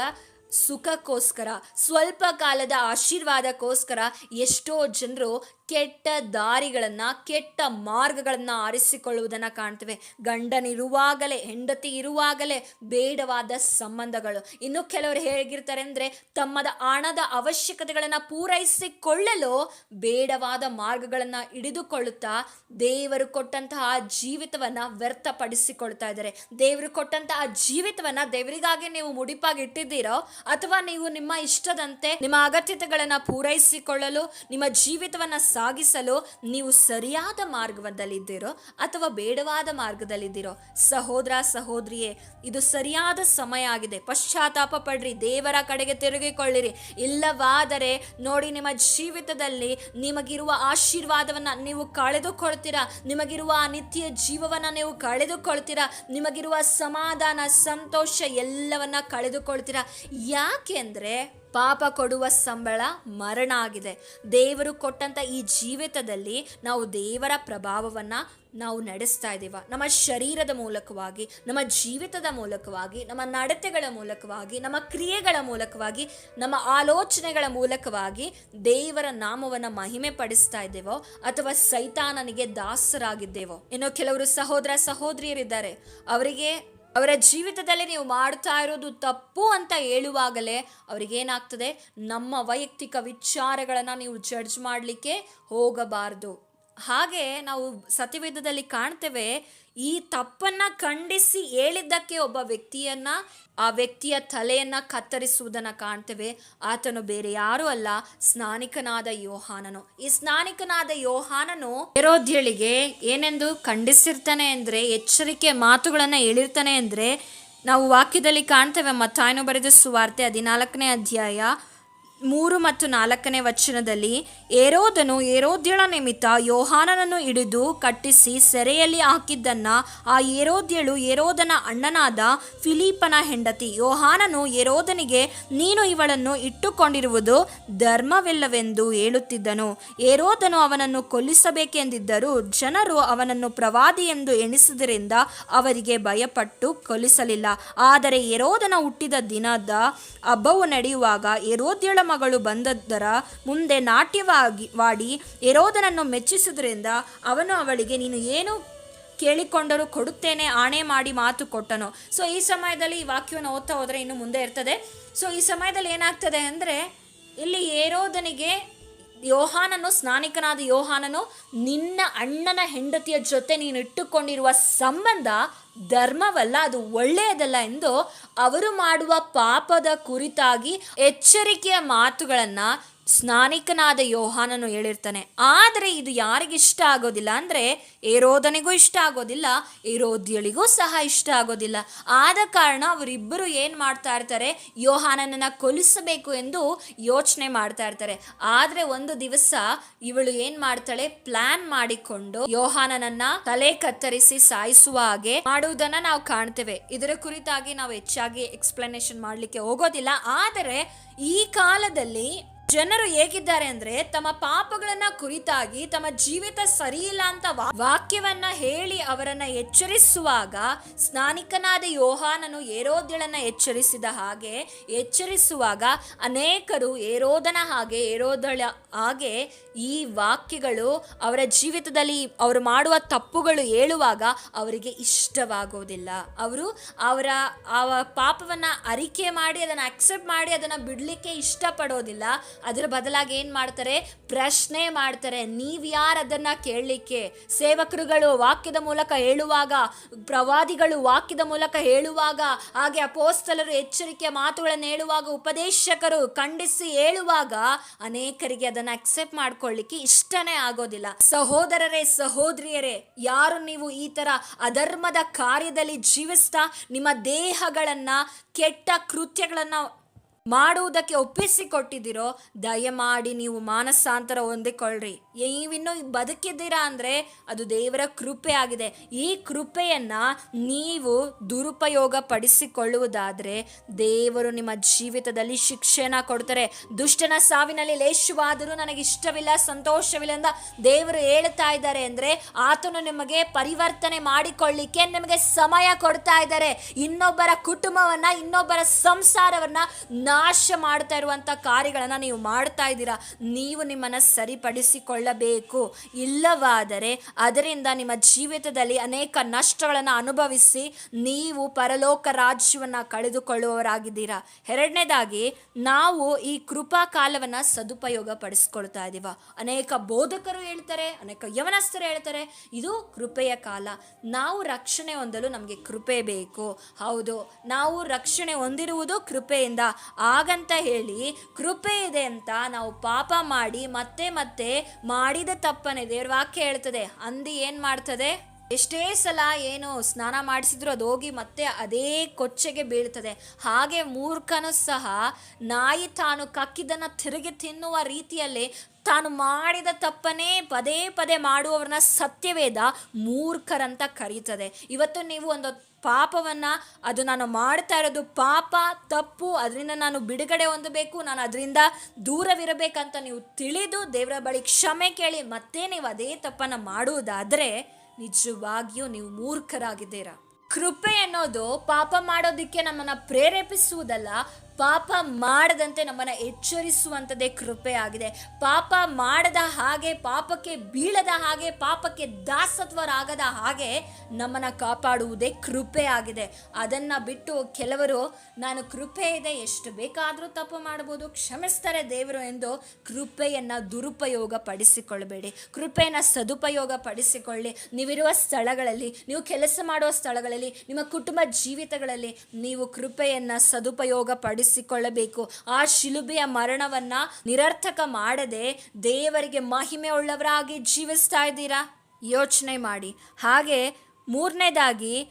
ಸುಖಕ್ಕೋಸ್ಕರ ಸ್ವಲ್ಪ ಕಾಲದ ಆಶೀರ್ವಾದಕ್ಕೋಸ್ಕರ ಎಷ್ಟೋ ಜನರು ಕೆಟ್ಟ ದಾರಿಗಳನ್ನ, ಕೆಟ್ಟ ಮಾರ್ಗಗಳನ್ನ ಆರಿಸಿಕೊಳ್ಳುವುದನ್ನ ಕಾಣ್ತೇವೆ. ಗಂಡನಿರುವಾಗಲೇ, ಹೆಂಡತಿ ಇರುವಾಗಲೇ ಬೇಡವಾದ ಸಂಬಂಧಗಳು. ಇನ್ನು ಕೆಲವರು ಹೇಗಿರ್ತಾರೆ ಅಂದ್ರೆ, ತಮ್ಮದ ಹಣದ ಅವಶ್ಯಕತೆಗಳನ್ನ ಪೂರೈಸಿಕೊಳ್ಳಲು ಬೇಡವಾದ ಮಾರ್ಗಗಳನ್ನ ಹಿಡಿದುಕೊಳ್ಳುತ್ತಾ ದೇವರು ಕೊಟ್ಟಂತಹ ಜೀವಿತವನ್ನ ವ್ಯರ್ಥಪಡಿಸಿಕೊಳ್ತಾ ಇದ್ದಾರೆ. ದೇವರು ಕೊಟ್ಟಂತಹ ಜೀವಿತವನ್ನ ದೇವರಿಗಾಗಿ ನೀವು ಮುಡಿಪಾಗಿ ಇಟ್ಟಿದ್ದೀರೋ, ಅಥವಾ ನೀವು ನಿಮ್ಮ ಇಷ್ಟದಂತೆ ನಿಮ್ಮ ಅಗತ್ಯತೆಗಳನ್ನ ಪೂರೈಸಿಕೊಳ್ಳಲು, ನಿಮ್ಮ ಜೀವಿತವನ್ನು ಸಾಗಿಸಲು ನೀವು ಸರಿಯಾದ ಮಾರ್ಗದಲ್ಲಿದ್ದೀರೋ ಅಥವಾ ಬೇಡವಾದ ಮಾರ್ಗದಲ್ಲಿದ್ದೀರೋ, ಸಹೋದರ ಸಹೋದರಿಯೇ, ಇದು ಸರಿಯಾದ ಸಮಯ ಆಗಿದೆ. ಪಶ್ಚಾತ್ತಾಪ ಪಡ್ರಿ, ದೇವರ ಕಡೆಗೆ ತಿರುಗಿಕೊಳ್ಳಿರಿ. ಇಲ್ಲವಾದರೆ ನೋಡಿ, ನಿಮ್ಮ ಜೀವಿತದಲ್ಲಿ ನಿಮಗಿರುವ ಆಶೀರ್ವಾದವನ್ನು ನೀವು ಕಳೆದುಕೊಳ್ತೀರಾ? ನಿಮಗಿರುವ ನಿತ್ಯ ಜೀವವನ್ನು ನೀವು ಕಳೆದುಕೊಳ್ತೀರಾ? ನಿಮಗಿರುವ ಸಮಾಧಾನ, ಸಂತೋಷ ಎಲ್ಲವನ್ನ ಕಳೆದುಕೊಳ್ತೀರಾ? ಯಾಕೆಂದ್ರೆ ಪಾಪ ಕೊಡುವ ಸಂಬಳ ಮರಣ ಆಗಿದೆ ದೇವರು ಕೊಟ್ಟಂತ ಈ ಜೀವಿತದಲ್ಲಿ ನಾವು ದೇವರ ಪ್ರಭಾವವನ್ನ ನಾವು ನಡೆಸ್ತಾ ಇದ್ದೀವ. ನಮ್ಮ ಶರೀರದ ಮೂಲಕವಾಗಿ, ನಮ್ಮ ಜೀವಿತದ ಮೂಲಕವಾಗಿ, ನಮ್ಮ ನಡತೆಗಳ ಮೂಲಕವಾಗಿ, ನಮ್ಮ ಕ್ರಿಯೆಗಳ ಮೂಲಕವಾಗಿ, ನಮ್ಮ ಆಲೋಚನೆಗಳ ಮೂಲಕವಾಗಿ ದೇವರ ನಾಮವನ್ನು ಮಹಿಮೆ ಪಡಿಸ್ತಾ ಇದ್ದೇವೋ ಅಥವಾ ಸೈತಾನನಿಗೆ ದಾಸರಾಗಿದ್ದೇವೋ. ಇನ್ನು ಕೆಲವರು ಸಹೋದರ ಸಹೋದರಿಯರಿದ್ದಾರೆ. ಅವರಿಗೆ ಅವರ ಜೀವಿತದಲ್ಲಿ ನೀವು ಮಾಡ್ತಾ ಇರೋದು ತಪ್ಪು ಅಂತ ಹೇಳುವಾಗಲೇ ಅವ್ರಿಗೇನಾಗ್ತದೆ? ನಮ್ಮ ವೈಯಕ್ತಿಕ ವಿಚಾರಗಳನ್ನು ನೀವು ಜಡ್ಜ್ ಮಾಡಲಿಕ್ಕೆ ಹೋಗಬಾರ್ದು. ಹಾಗೆ ನಾವು ಸತಿವೇದದಲ್ಲಿ ಕಾಣ್ತೇವೆ ಈ ತಪ್ಪನ್ನ ಖಂಡಿಸಿ ಹೇಳಿದ್ದಕ್ಕೆ ಒಬ್ಬ ವ್ಯಕ್ತಿಯನ್ನ ಆ ವ್ಯಕ್ತಿಯ ತಲೆಯನ್ನ ಕತ್ತರಿಸುವುದನ್ನ ಕಾಣ್ತೇವೆ. ಆತನು ಬೇರೆ ಯಾರೂ ಅಲ್ಲ, ಸ್ನಾನಿಕನಾದ ಯೋಹಾನನು. ಈ ಸ್ನಾನಿಕನಾದ ಯೋಹಾನನು ಹೆರೋದ್ಯಳಿಗೆ ಏನೆಂದು ಖಂಡಿಸಿರ್ತಾನೆ ಅಂದ್ರೆ, ಎಚ್ಚರಿಕೆ ಮಾತುಗಳನ್ನ ಹೇಳಿರ್ತಾನೆ ಅಂದ್ರೆ, ನಾವು ವಾಕ್ಯದಲ್ಲಿ ಕಾಣ್ತೇವೆ. ಮತ್ತಾಯನು ಬರೆದ ಸುವಾರ್ತೆ ಹದಿನಾಲ್ಕನೇ ಅಧ್ಯಾಯ ಮೂರು ಮತ್ತು ನಾಲ್ಕನೇ ವಚನದಲ್ಲಿ, ಏರೋದನು ಏರೋದ್ಯಳ ನಿಮಿತ್ತ ಯೋಹಾನನನ್ನು ಹಿಡಿದು ಕಟ್ಟಿಸಿ ಸೆರೆಯಲ್ಲಿ ಹಾಕಿದ್ದನ್ನ ಆ ಏರೋದ್ಯಳು ಏರೋದನ ಅಣ್ಣನಾದ ಫಿಲಿಪನ ಹೆಂಡತಿ. ಯೋಹಾನನು ಏರೋದನಿಗೆ, ನೀನು ಇವಳನ್ನು ಇಟ್ಟುಕೊಂಡಿರುವುದು ಧರ್ಮವಿಲ್ಲವೆಂದು ಹೇಳುತ್ತಿದ್ದನು. ಏರೋದನು ಅವನನ್ನು ಕೊಲ್ಲಿಸಬೇಕೆಂದಿದ್ದರೂ ಜನರು ಅವನನ್ನು ಪ್ರವಾದಿ ಎಂದು ಎಣಿಸಿದ್ದರಿಂದ ಅವರಿಗೆ ಭಯಪಟ್ಟು ಕೊಲ್ಲಿಸಲಿಲ್ಲ. ಆದರೆ ಏರೋದನ ಹುಟ್ಟಿದ ದಿನದ ಹಬ್ಬವು ನಡೆಯುವಾಗ ಏರೋದ್ಯಳ ಮಗಳು ಬಂದದ್ದರ ಮುಂದೆ ನಾಟ್ಯವಾಗಿ ವಾಡಿ ಏರೋದನನ್ನು ಮೆಚ್ಚಿಸುವುದರಿಂದ ಅವನು ಅವಳಿಗೆ, ನೀನು ಏನು ಕೇಳಿಕೊಂಡರೂ ಕೊಡುತ್ತೇನೆ, ಆಣೆ ಮಾಡಿ ಮಾತು ಕೊಟ್ಟನು. ಸೊ ಈ ಸಮಯದಲ್ಲಿ ಈ ವಾಕ್ಯವನ್ನು ಓದ್ತಾ ಹೋದರೆ ಇನ್ನು ಮುಂದೆ ಇರ್ತದೆ. ಸೊ ಈ ಸಮಯದಲ್ಲಿ ಏನಾಗ್ತದೆ ಅಂದರೆ, ಇಲ್ಲಿ ಏರೋದನಿಗೆ ಯೋಹಾನನು, ಸ್ನಾನಿಕನಾದ ಯೋಹಾನನು, ನಿನ್ನ ಅಣ್ಣನ ಹೆಂಡತಿಯ ಜೊತೆ ನೀನು ಇಟ್ಟುಕೊಂಡಿರುವ ಸಂಬಂಧ ಧರ್ಮವಲ್ಲ ಅದು ಒಳ್ಳೆಯದಲ್ಲ ಎಂದು ಅವರು ಮಾಡುವ ಪಾಪದ ಕುರಿತಾಗಿ ಎಚ್ಚರಿಕೆಯ ಮಾತುಗಳನ್ನ ಸ್ನಾನಿಕನಾದ ಯೋಹಾನನು ಹೇಳಿರ್ತಾನೆ, ಆದರೆ ಇದು ಯಾರಿಗೆ ಇಷ್ಟ ಆಗೋದಿಲ್ಲ ಅಂದರೆ ಏರೋದನಿಗೂ ಇಷ್ಟ ಆಗೋದಿಲ್ಲ, ಏರೋದ್ಯಳಿಗೂ ಸಹ ಇಷ್ಟ ಆಗೋದಿಲ್ಲ. ಆದ ಕಾರಣ ಅವರಿಬ್ಬರು ಏನು ಮಾಡ್ತಾ ಇರ್ತಾರೆ, ಯೋಹಾನನನ್ನ ಕೊಲಿಸಬೇಕು ಎಂದು ಯೋಚನೆ ಮಾಡ್ತಾ ಇರ್ತಾರೆ. ಆದರೆ ಒಂದು ದಿವಸ ಇವಳು ಏನು ಮಾಡ್ತಾಳೆ, ಪ್ಲಾನ್ ಮಾಡಿಕೊಂಡು ಯೋಹಾನನನ್ನ ತಲೆ ಕತ್ತರಿಸಿ ಸಾಯಿಸುವ ಹಾಗೆ ಮಾಡುವುದನ್ನು ನಾವು ಕಾಣ್ತೇವೆ. ಇದರ ಕುರಿತಾಗಿ ನಾವು ಹೆಚ್ಚಾಗಿ ಎಕ್ಸ್ಪ್ಲನೇಷನ್ ಮಾಡಲಿಕ್ಕೆ ಹೋಗೋದಿಲ್ಲ. ಆದರೆ ಈ ಕಾಲದಲ್ಲಿ ಜನರು ಹೇಗಿದ್ದಾರೆ ಅಂದ್ರೆ ತಮ್ಮ ಪಾಪಗಳನ್ನ ಕುರಿತಾಗಿ ತಮ್ಮ ಜೀವಿತ ಸರಿಯಿಲ್ಲ ಅಂತ ವಾಕ್ಯವನ್ನ ಹೇಳಿ ಅವರನ್ನ ಎಚ್ಚರಿಸುವಾಗ ಸ್ನಾನಿಕನಾದ ಯೋಹಾನನು ಏರೋದ್ಯಳನ್ನ ಎಚ್ಚರಿಸಿದ ಹಾಗೆ ಎಚ್ಚರಿಸುವಾಗ ಅನೇಕರು ಏರೋದನ ಹಾಗೆ, ಏರೋದಳ ಹಾಗೆ ಈ ವಾಕ್ಯಗಳು ಅವರ ಜೀವಿತದಲ್ಲಿ ಅವರು ಮಾಡುವ ತಪ್ಪುಗಳು ಹೇಳುವಾಗ ಅವರಿಗೆ ಇಷ್ಟವಾಗೋದಿಲ್ಲ. ಅವರು ಅವರ ಆ ಪಾಪವನ್ನ ಅರಿಕೆ ಮಾಡಿ, ಅದನ್ನ ಅಕ್ಸೆಪ್ಟ್ ಮಾಡಿ, ಅದನ್ನ ಬಿಡ್ಲಿಕ್ಕೆ ಇಷ್ಟಪಡೋದಿಲ್ಲ. ಅದರ ಬದಲಾಗಿ ಏನು ಮಾಡ್ತಾರೆ? ಪ್ರಶ್ನೆ ಮಾಡ್ತಾರೆ. ನೀವು ಯಾರು ಅದನ್ನು ಕೇಳಲಿಕ್ಕೆ? ಸೇವಕರುಗಳು ವಾಕ್ಯದ ಮೂಲಕ ಹೇಳುವಾಗ, ಪ್ರವಾದಿಗಳು ವಾಕ್ಯದ ಮೂಲಕ ಹೇಳುವಾಗ, ಹಾಗೆ ಅಪೋಸ್ತಲರು ಎಚ್ಚರಿಕೆಯ ಮಾತುಗಳನ್ನು ಹೇಳುವಾಗ, ಉಪದೇಶಕರು ಖಂಡಿಸಿ ಹೇಳುವಾಗ ಅನೇಕರಿಗೆ ಅದನ್ನು ಅಕ್ಸೆಪ್ಟ್ ಮಾಡ್ಕೊಳ್ಳಿಕ್ಕೆ ಇಷ್ಟನೇ ಆಗೋದಿಲ್ಲ. ಸಹೋದರರೇ, ಸಹೋದರಿಯರೇ, ಯಾರು ನೀವು ಈ ಥರ ಅಧರ್ಮದ ಕಾರ್ಯದಲ್ಲಿ ಜೀವಿಸ್ತಾ ನಿಮ್ಮ ದೇಹಗಳನ್ನು ಕೆಟ್ಟ ಕೃತ್ಯಗಳನ್ನ ಮಾಡುವುದಕ್ಕೆ ಒಪ್ಪಿಸಿಕೊಟ್ಟಿದ್ದೀರೋ, ದಯಮಾಡಿ ನೀವು ಮಾನಸಾಂತರ ಹೊಂದಿಕೊಳ್ಳ್ರಿ. ನೀವಿನ್ನು ಬದುಕಿದ್ದೀರಾ ಅಂದರೆ ಅದು ದೇವರ ಕೃಪೆ ಆಗಿದೆ. ಈ ಕೃಪೆಯನ್ನು ನೀವು ದುರುಪಯೋಗ ಪಡಿಸಿಕೊಳ್ಳುವುದಾದರೆ ದೇವರು ನಿಮ್ಮ ಜೀವಿತದಲ್ಲಿ ಶಿಕ್ಷೆನ ಕೊಡ್ತಾರೆ. ದುಷ್ಟನ ಸಾವಿನಲ್ಲಿ ಲೇಷವಾದರೂ ನನಗೆ ಇಷ್ಟವಿಲ್ಲ ಸಂತೋಷವಿಲ್ಲ ಅಂತ ದೇವರು ಹೇಳ್ತಾ ಇದ್ದಾರೆ ಅಂದರೆ ಆತನು ನಿಮಗೆ ಪರಿವರ್ತನೆ ಮಾಡಿಕೊಳ್ಳಿಕ್ಕೆ ನಿಮಗೆ ಸಮಯ ಕೊಡ್ತಾ ಇದ್ದಾರೆ. ಇನ್ನೊಬ್ಬರ ಕುಟುಂಬವನ್ನ, ಇನ್ನೊಬ್ಬರ ಸಂಸಾರವನ್ನ ನಾಶ ಮಾಡ್ತಾ ಇರುವಂಥ ಕಾರ್ಯಗಳನ್ನು ನೀವು ಮಾಡ್ತಾ ಇದ್ದೀರಾ, ನೀವು ನಿಮ್ಮನ್ನು ಸರಿಪಡಿಸಿಕೊಳ್ಳಬೇಕು. ಇಲ್ಲವಾದರೆ ಅದರಿಂದ ನಿಮ್ಮ ಜೀವಿತದಲ್ಲಿ ಅನೇಕ ನಷ್ಟಗಳನ್ನು ಅನುಭವಿಸಿ ನೀವು ಪರಲೋಕ ರಾಜ್ಯವನ್ನು ಕಳೆದುಕೊಳ್ಳುವವರಾಗಿದ್ದೀರಾ. ಎರಡನೇದಾಗಿ, ನಾವು ಈ ಕೃಪಾ ಕಾಲವನ್ನು ಸದುಪಯೋಗ ಪಡಿಸ್ಕೊಳ್ತಾ ಇದ್ದೀವ. ಅನೇಕ ಬೋಧಕರು ಹೇಳ್ತಾರೆ, ಅನೇಕ ಯವನಸ್ಥರು ಹೇಳ್ತಾರೆ, ಇದು ಕೃಪೆಯ ಕಾಲ. ನಾವು ರಕ್ಷಣೆ ಹೊಂದಲು ನಮಗೆ ಕೃಪೆ ಬೇಕು. ಹೌದು, ನಾವು ರಕ್ಷಣೆ ಹೊಂದಿರುವುದು ಕೃಪೆಯಿಂದ. ಹಾಗಂತ ಹೇಳಿ ಕೃಪೆ ಇದೆ ಅಂತ ನಾವು ಪಾಪ ಮಾಡಿ ಮತ್ತೆ ಮತ್ತೆ ಮಾಡಿದ ತಪ್ಪನೆ ದೇವ್ರ ವಾಕ್ಯ ಹೇಳ್ತದೆ. ಅಂದಿ ಏನ್ ಮಾಡ್ತದೆ? ಎಷ್ಟೇ ಸಲ ಏನು ಸ್ನಾನ ಮಾಡಿಸಿದ್ರು ಅದು ಹೋಗಿ ಮತ್ತೆ ಅದೇ ಕೊಚ್ಚೆಗೆ ಬೀಳ್ತದೆ. ಹಾಗೆ ಮೂರ್ಖನು ಸಹ ನಾಯಿ ತಾನು ಕಕ್ಕಿದ್ದನ್ನು ತಿರುಗಿ ತಿನ್ನುವ ರೀತಿಯಲ್ಲಿ ತಾನು ಮಾಡಿದ ತಪ್ಪನೇ ಪದೇ ಪದೇ ಮಾಡುವವರನ್ನ ಸತ್ಯವೇದ ಮೂರ್ಖರಂತ ಕರೀತದೆ. ಇವತ್ತು ನೀವು ಒಂದು ಪಾಪವನ್ನ ಅದು ನಾನು ಮಾಡ್ತಾ ಇರೋದು ಪಾಪ, ತಪ್ಪು, ಅದರಿಂದ ನಾನು ಬಿಡುಗಡೆ ಹೊಂದಬೇಕು, ನಾನು ಅದರಿಂದ ದೂರವಿರಬೇಕಂತ ನೀವು ತಿಳಿದು ದೇವರ ಬಳಿ ಕ್ಷಮೆ ಕೇಳಿ ಮತ್ತೆ ನೀವು ಅದೇ ತಪ್ಪನ್ನ ಮಾಡುವುದಾದರೆ ನಿಜವಾಗಿಯೂ ನೀವು ಮೂರ್ಖರಾಗಿದ್ದೀರಾ. ಕೃಪೆ ಅನ್ನೋದು ಪಾಪ ಮಾಡೋದಕ್ಕೆ ನಮ್ಮನ್ನ ಪ್ರೇರೇಪಿಸುವುದಲ್ಲ ಪಾಪ ಮಾಡದಂತೆ ನಮ್ಮನ್ನು ಎಚ್ಚರಿಸುವಂಥದ್ದೇ ಕೃಪೆ ಆಗಿದೆ. ಪಾಪ ಮಾಡದ ಹಾಗೆ, ಪಾಪಕ್ಕೆ ಬೀಳದ ಹಾಗೆ, ಪಾಪಕ್ಕೆ ದಾಸತ್ವರಾಗದ ಹಾಗೆ ನಮ್ಮನ್ನು ಕಾಪಾಡುವುದೇ ಕೃಪೆ ಆಗಿದೆ. ಅದನ್ನು ಬಿಟ್ಟು ಕೆಲವರು, ನಾನು ಕೃಪೆ ಇದೆ, ಎಷ್ಟು ಬೇಕಾದರೂ ತಪ್ಪು ಮಾಡ್ಬೋದು ಕ್ಷಮಿಸ್ತಾರೆ ದೇವರು ಎಂದು ಕೃಪೆಯನ್ನು ದುರುಪಯೋಗ ಪಡಿಸಿಕೊಳ್ಳಬೇಡಿ ಕೃಪೆಯನ್ನು ಸದುಪಯೋಗ ಪಡಿಸಿಕೊಳ್ಳಿ ನೀವಿರುವ ಸ್ಥಳಗಳಲ್ಲಿ, ನೀವು ಕೆಲಸ ಮಾಡುವ ಸ್ಥಳಗಳಲ್ಲಿ, ನಿಮ್ಮ ಕುಟುಂಬ ಜೀವಿತಗಳಲ್ಲಿ ನೀವು ಕೃಪೆಯನ್ನು ಸದುಪಯೋಗ ಪಡಿಸಿಕೊಳ್ಳಬೇಕು ಆ ಶಿಲುಬೆಯ ಮರಣವನ್ನ ನಿರರ್ಥಕ ಮಾಡದೆ ದೇವರಿಗೆ ಮಹಿಮೆ ಉಳ್ಳವರಾಗಿ ಜೀವಿಸ್ತಾ ಇದ್ದೀರಾ? ಯೋಚನೆ ಮಾಡಿ. ಹಾಗೆ ಮೂರನೇದಾಗಿ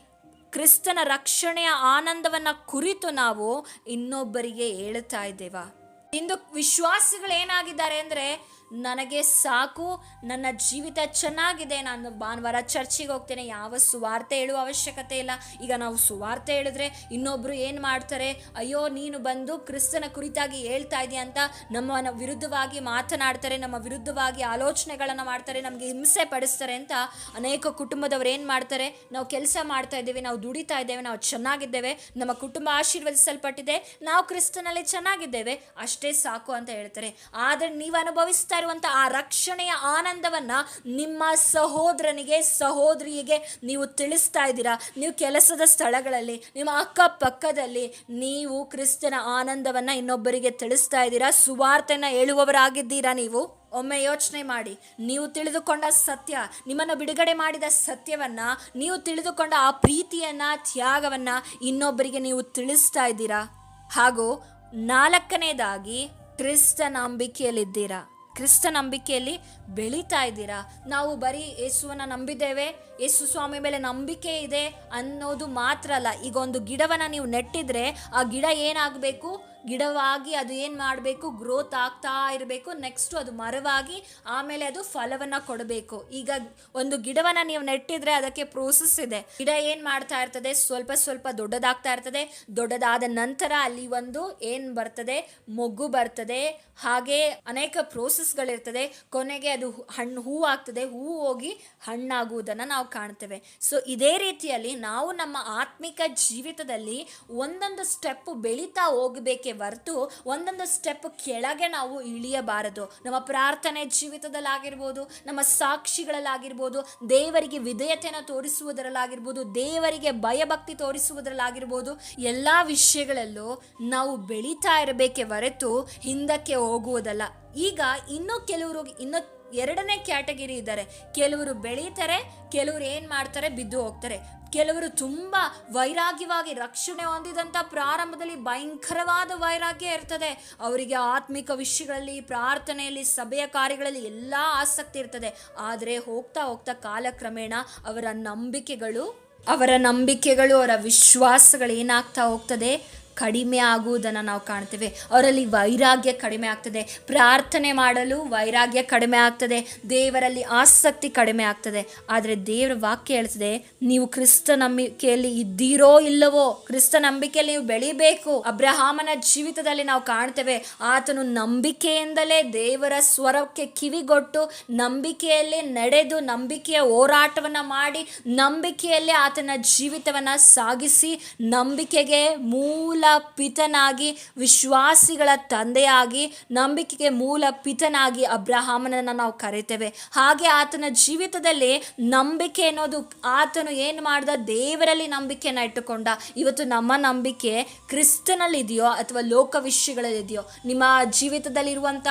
ಕ್ರಿಸ್ತನ ರಕ್ಷಣೆಯ ಆನಂದವನ್ನ ಕುರಿತು ನಾವು ಇನ್ನೊಬ್ಬರಿಗೆ ಹೇಳ್ತಾ ಇದ್ದೇವಾ? ಇಂದು ವಿಶ್ವಾಸಿಗಳು ಏನಾಗಿದ್ದಾರೆ ಅಂದರೆ ನನಗೆ ಸಾಕು, ನನ್ನ ಜೀವಿತ ಚೆನ್ನಾಗಿದೆ, ನಾನು ಭಾನುವಾರ ಚರ್ಚಿಗೆ ಹೋಗ್ತೇನೆ, ಯಾವ ಸುವಾರ್ತೆ ಹೇಳುವ ಅವಶ್ಯಕತೆ ಇಲ್ಲ. ಈಗ ನಾವು ಸುವಾರ್ತೆ ಹೇಳಿದ್ರೆ ಇನ್ನೊಬ್ರು ಏನು ಮಾಡ್ತಾರೆ? ಅಯ್ಯೋ, ನೀನು ಬಂದು ಕ್ರಿಸ್ತನ ಕುರಿತಾಗಿ ಹೇಳ್ತಾ ಇದೆಯಾ ಅಂತ ನಮ್ಮ ವಿರುದ್ಧವಾಗಿ ಮಾತನಾಡ್ತಾರೆ, ನಮ್ಮ ವಿರುದ್ಧವಾಗಿ ಆಲೋಚನೆಗಳನ್ನು ಮಾಡ್ತಾರೆ, ನಮಗೆ ಹಿಂಸೆ ಪಡಿಸ್ತಾರೆ ಅಂತ ಅನೇಕ ಕುಟುಂಬದವ್ರು ಏನು ಮಾಡ್ತಾರೆ? ನಾವು ಕೆಲಸ ಮಾಡ್ತಾ ಇದ್ದೇವೆ, ನಾವು ದುಡಿತಾ ಇದ್ದೇವೆ, ನಾವು ಚೆನ್ನಾಗಿದ್ದೇವೆ, ನಮ್ಮ ಕುಟುಂಬ ಆಶೀರ್ವದಿಸಲ್ಪಟ್ಟಿದೆ, ನಾವು ಕ್ರಿಸ್ತನಲ್ಲಿ ಚೆನ್ನಾಗಿದ್ದೇವೆ, ಅಷ್ಟೇ ಸಾಕು ಅಂತ ಹೇಳ್ತಾರೆ. ಆದರೆ ನೀವು ಅನುಭವಿಸ್ತಾ ಇರುವಂಥ ಆ ರಕ್ಷಣೆಯ ಆನಂದವನ್ನ ನಿಮ್ಮ ಸಹೋದರನಿಗೆ, ಸಹೋದರಿಯಿಗೆ ನೀವು ತಿಳಿಸ್ತಾ ಇದ್ದೀರಾ? ನೀವು ಕೆಲಸದ ಸ್ಥಳಗಳಲ್ಲಿ, ನಿಮ್ಮ ಅಕ್ಕಪಕ್ಕದಲ್ಲಿ ನೀವು ಕ್ರಿಸ್ತನ ಆನಂದವನ್ನ ಇನ್ನೊಬ್ಬರಿಗೆ ತಿಳಿಸ್ತಾ ಇದ್ದೀರಾ? ಸುವಾರ್ತೆನ ಹೇಳುವವರಾಗಿದ್ದೀರಾ ನೀವು? ಒಮ್ಮೆ ಯೋಚನೆ ಮಾಡಿ. ನೀವು ತಿಳಿದುಕೊಂಡ ಸತ್ಯ, ನಿಮ್ಮನ್ನು ಬಿಡುಗಡೆ ಮಾಡಿದ ಸತ್ಯವನ್ನ, ನೀವು ತಿಳಿದುಕೊಂಡ ಆ ಪ್ರೀತಿಯನ್ನ, ತ್ಯಾಗವನ್ನ ಇನ್ನೊಬ್ಬರಿಗೆ ನೀವು ತಿಳಿಸ್ತಾ ಇದ್ದೀರಾ? ಹಾಗೂ ನಾಲ್ಕನೇದಾಗಿ ಕ್ರಿಸ್ತ ನಂಬಿಕೆಯಲ್ಲಿದ್ದೀರಾ ಕ್ರಿಸ್ತ ನಂಬಿಕೆಯಲ್ಲಿ ಬೆಳೀತಾ ಇದ್ದೀರಾ? ನಾವು ಬರೀ ಯೇಸುವನ್ನ ನಂಬಿದ್ದೇವೆ, ಯೇಸು ಸ್ವಾಮಿ ಮೇಲೆ ನಂಬಿಕೆ ಇದೆ ಅನ್ನೋದು ಮಾತ್ರ ಅಲ್ಲ. ಈಗ ಒಂದು ಗಿಡವನ್ನು ನೀವು ನೆಟ್ಟಿದ್ರೆ ಆ ಗಿಡ ಏನಾಗಬೇಕು? ಗಿಡವಾಗಿ ಅದು ಏನು ಮಾಡಬೇಕು ಗ್ರೋತ್ ಆಗ್ತಾ ಇರಬೇಕು. ನೆಕ್ಸ್ಟು ಅದು ಮರವಾಗಿ ಆಮೇಲೆ ಅದು ಫಲವನ್ನು ಕೊಡಬೇಕು. ಈಗ ಒಂದು ಗಿಡವನ್ನು ನೀವು ನೆಟ್ಟಿದ್ರೆ ಅದಕ್ಕೆ ಪ್ರೋಸೆಸ್ ಇದೆ. ಗಿಡ ಏನು ಮಾಡ್ತಾ ಇರ್ತದೆ? ಸ್ವಲ್ಪ ಸ್ವಲ್ಪ ದೊಡ್ಡದಾಗ್ತಾ ಇರ್ತದೆ. ದೊಡ್ಡದಾದ ನಂತರ ಅಲ್ಲಿ ಒಂದು ಏನು ಬರ್ತದೆ? ಮೊಗ್ಗು ಬರ್ತದೆ. ಹಾಗೆ ಅನೇಕ ಪ್ರೋಸೆಸ್ಗಳಿರ್ತದೆ ಕೊನೆಗೆ ಅದು ಹಣ್ಣು, ಹೂ ಆಗ್ತದೆ. ಹೂ ಹೋಗಿ ಹಣ್ಣಾಗುವುದನ್ನು ನಾವು ಕಾಣ್ತೇವೆ. ಸೊ ಇದೇ ರೀತಿಯಲ್ಲಿ ನಾವು ನಮ್ಮ ಆತ್ಮಿಕ ಜೀವಿತದಲ್ಲಿ ಒಂದೊಂದು ಸ್ಟೆಪ್ ಬೆಳೀತಾ ಹೋಗಬೇಕೇ ಹೊರತು ಒಂದೊಂದು ಸ್ಟೆಪ್ ಕೆಳಗೆ ನಾವು ಇಳಿಯಬಾರದು. ನಮ್ಮ ಪ್ರಾರ್ಥನೆ ಜೀವಿತದಲ್ಲಾಗಿರ್ಬೋದು, ನಮ್ಮ ಸಾಕ್ಷಿಗಳಲ್ಲಾಗಿರ್ಬೋದು, ದೇವರಿಗೆ ವಿಧೇಯತೆಯನ್ನು ತೋರಿಸುವುದರಲ್ಲಾಗಿರ್ಬೋದು, ದೇವರಿಗೆ ಭಯಭಕ್ತಿ ತೋರಿಸುವುದರಲ್ಲಾಗಿರ್ಬೋದು, ಎಲ್ಲ ವಿಷಯಗಳಲ್ಲೂ ನಾವು ಬೆಳೀತಾ ಇರಬೇಕೇ ಹೊರತು ಹಿಂದಕ್ಕೆ ಹೋಗುವುದಲ್ಲ. ಈಗ ಇನ್ನೂ ಕೆಲವರು, ಇನ್ನು ಎರಡನೇ ಕ್ಯಾಟಗರಿ ಇದ್ದಾರೆ. ಕೆಲವರು ಬೆಳೀತಾರೆ, ಕೆಲವರು ಏನು ಮಾಡ್ತಾರೆ, ಬಿದ್ದು ಹೋಗ್ತಾರೆ. ಕೆಲವರು ತುಂಬ ವೈರಾಗ್ಯವಾಗಿ ರಕ್ಷಣೆ ಹೊಂದಿದಂಥ ಪ್ರಾರಂಭದಲ್ಲಿ ಭಯಂಕರವಾದ ವೈರಾಗ್ಯ ಇರ್ತದೆ. ಅವರಿಗೆ ಆತ್ಮಿಕ ವಿಷಯಗಳಲ್ಲಿ, ಪ್ರಾರ್ಥನೆಯಲ್ಲಿ, ಸಭೆಯ ಕಾರ್ಯಗಳಲ್ಲಿ ಎಲ್ಲ ಆಸಕ್ತಿ ಇರ್ತದೆ. ಆದರೆ ಹೋಗ್ತಾ ಹೋಗ್ತಾ ಕಾಲಕ್ರಮೇಣ ಅವರ ನಂಬಿಕೆಗಳು ಅವರ ನಂಬಿಕೆಗಳು, ಅವರ ವಿಶ್ವಾಸಗಳು ಏನಾಗ್ತಾ ಹೋಗ್ತದೆ? ಕಡಿಮೆ ಆಗುವುದನ್ನು ನಾವು ಕಾಣ್ತೇವೆ. ಅವರಲ್ಲಿ ವೈರಾಗ್ಯ ಕಡಿಮೆ ಆಗ್ತದೆ. ಪ್ರಾರ್ಥನೆ ಮಾಡಲು ವೈರಾಗ್ಯ ಕಡಿಮೆ ಆಗ್ತದೆ. ದೇವರಲ್ಲಿ ಆಸಕ್ತಿ ಕಡಿಮೆ ಆಗ್ತದೆ. ಆದರೆ ದೇವರ ವಾಕ್ಯ ಹೇಳ್ತದೆ, ನೀವು ಕ್ರಿಸ್ತ ನಂಬಿಕೆಯಲ್ಲಿ ಇದ್ದೀರೋ ಇಲ್ಲವೋ, ಕ್ರಿಸ್ತ ನಂಬಿಕೆಯಲ್ಲಿ ನೀವು ಬೆಳಿಬೇಕು. ಅಬ್ರಹಾಮನ ಜೀವಿತದಲ್ಲಿ ನಾವು ಕಾಣ್ತೇವೆ, ಆತನು ನಂಬಿಕೆಯಿಂದಲೇ ದೇವರ ಸ್ವರಕ್ಕೆ ಕಿವಿಗೊಟ್ಟು ನಂಬಿಕೆಯಲ್ಲಿ ನಡೆದು ನಂಬಿಕೆಯ ಹೋರಾಟವನ್ನು ಮಾಡಿ ನಂಬಿಕೆಯಲ್ಲೇ ಆತನ ಜೀವಿತವನ್ನು ಸಾಗಿಸಿ ನಂಬಿಕೆಗೆ ಮೂಲ ಪಿತನಾಗಿ ವಿಶ್ವಾಸಿಗಳ ತಂದೆಯಾಗಿ, ನಂಬಿಕೆಗೆ ಮೂಲ ಪಿತನಾಗಿ ಅಬ್ರಹಾಮನನ್ನು ನಾವು ಕರಿತೇವೆ ಹಾಗೆ ಆತನ ಜೀವಿತದಲ್ಲಿ ನಂಬಿಕೆ ಅನ್ನೋದು, ಆತನು ಏನು ಮಾಡ್ದ? ದೇವರಲ್ಲಿ ನಂಬಿಕೆಯನ್ನು ಇಟ್ಟುಕೊಂಡ. ಇವತ್ತು ನಮ್ಮ ನಂಬಿಕೆ ಕ್ರಿಸ್ತನಲ್ಲಿ ಇದೆಯೋ ಅಥವಾ ಲೋಕ ವಿಷಯಗಳಲ್ಲಿದೆಯೋ ನಿಮ್ಮ ಜೀವಿತದಲ್ಲಿರುವಂಥ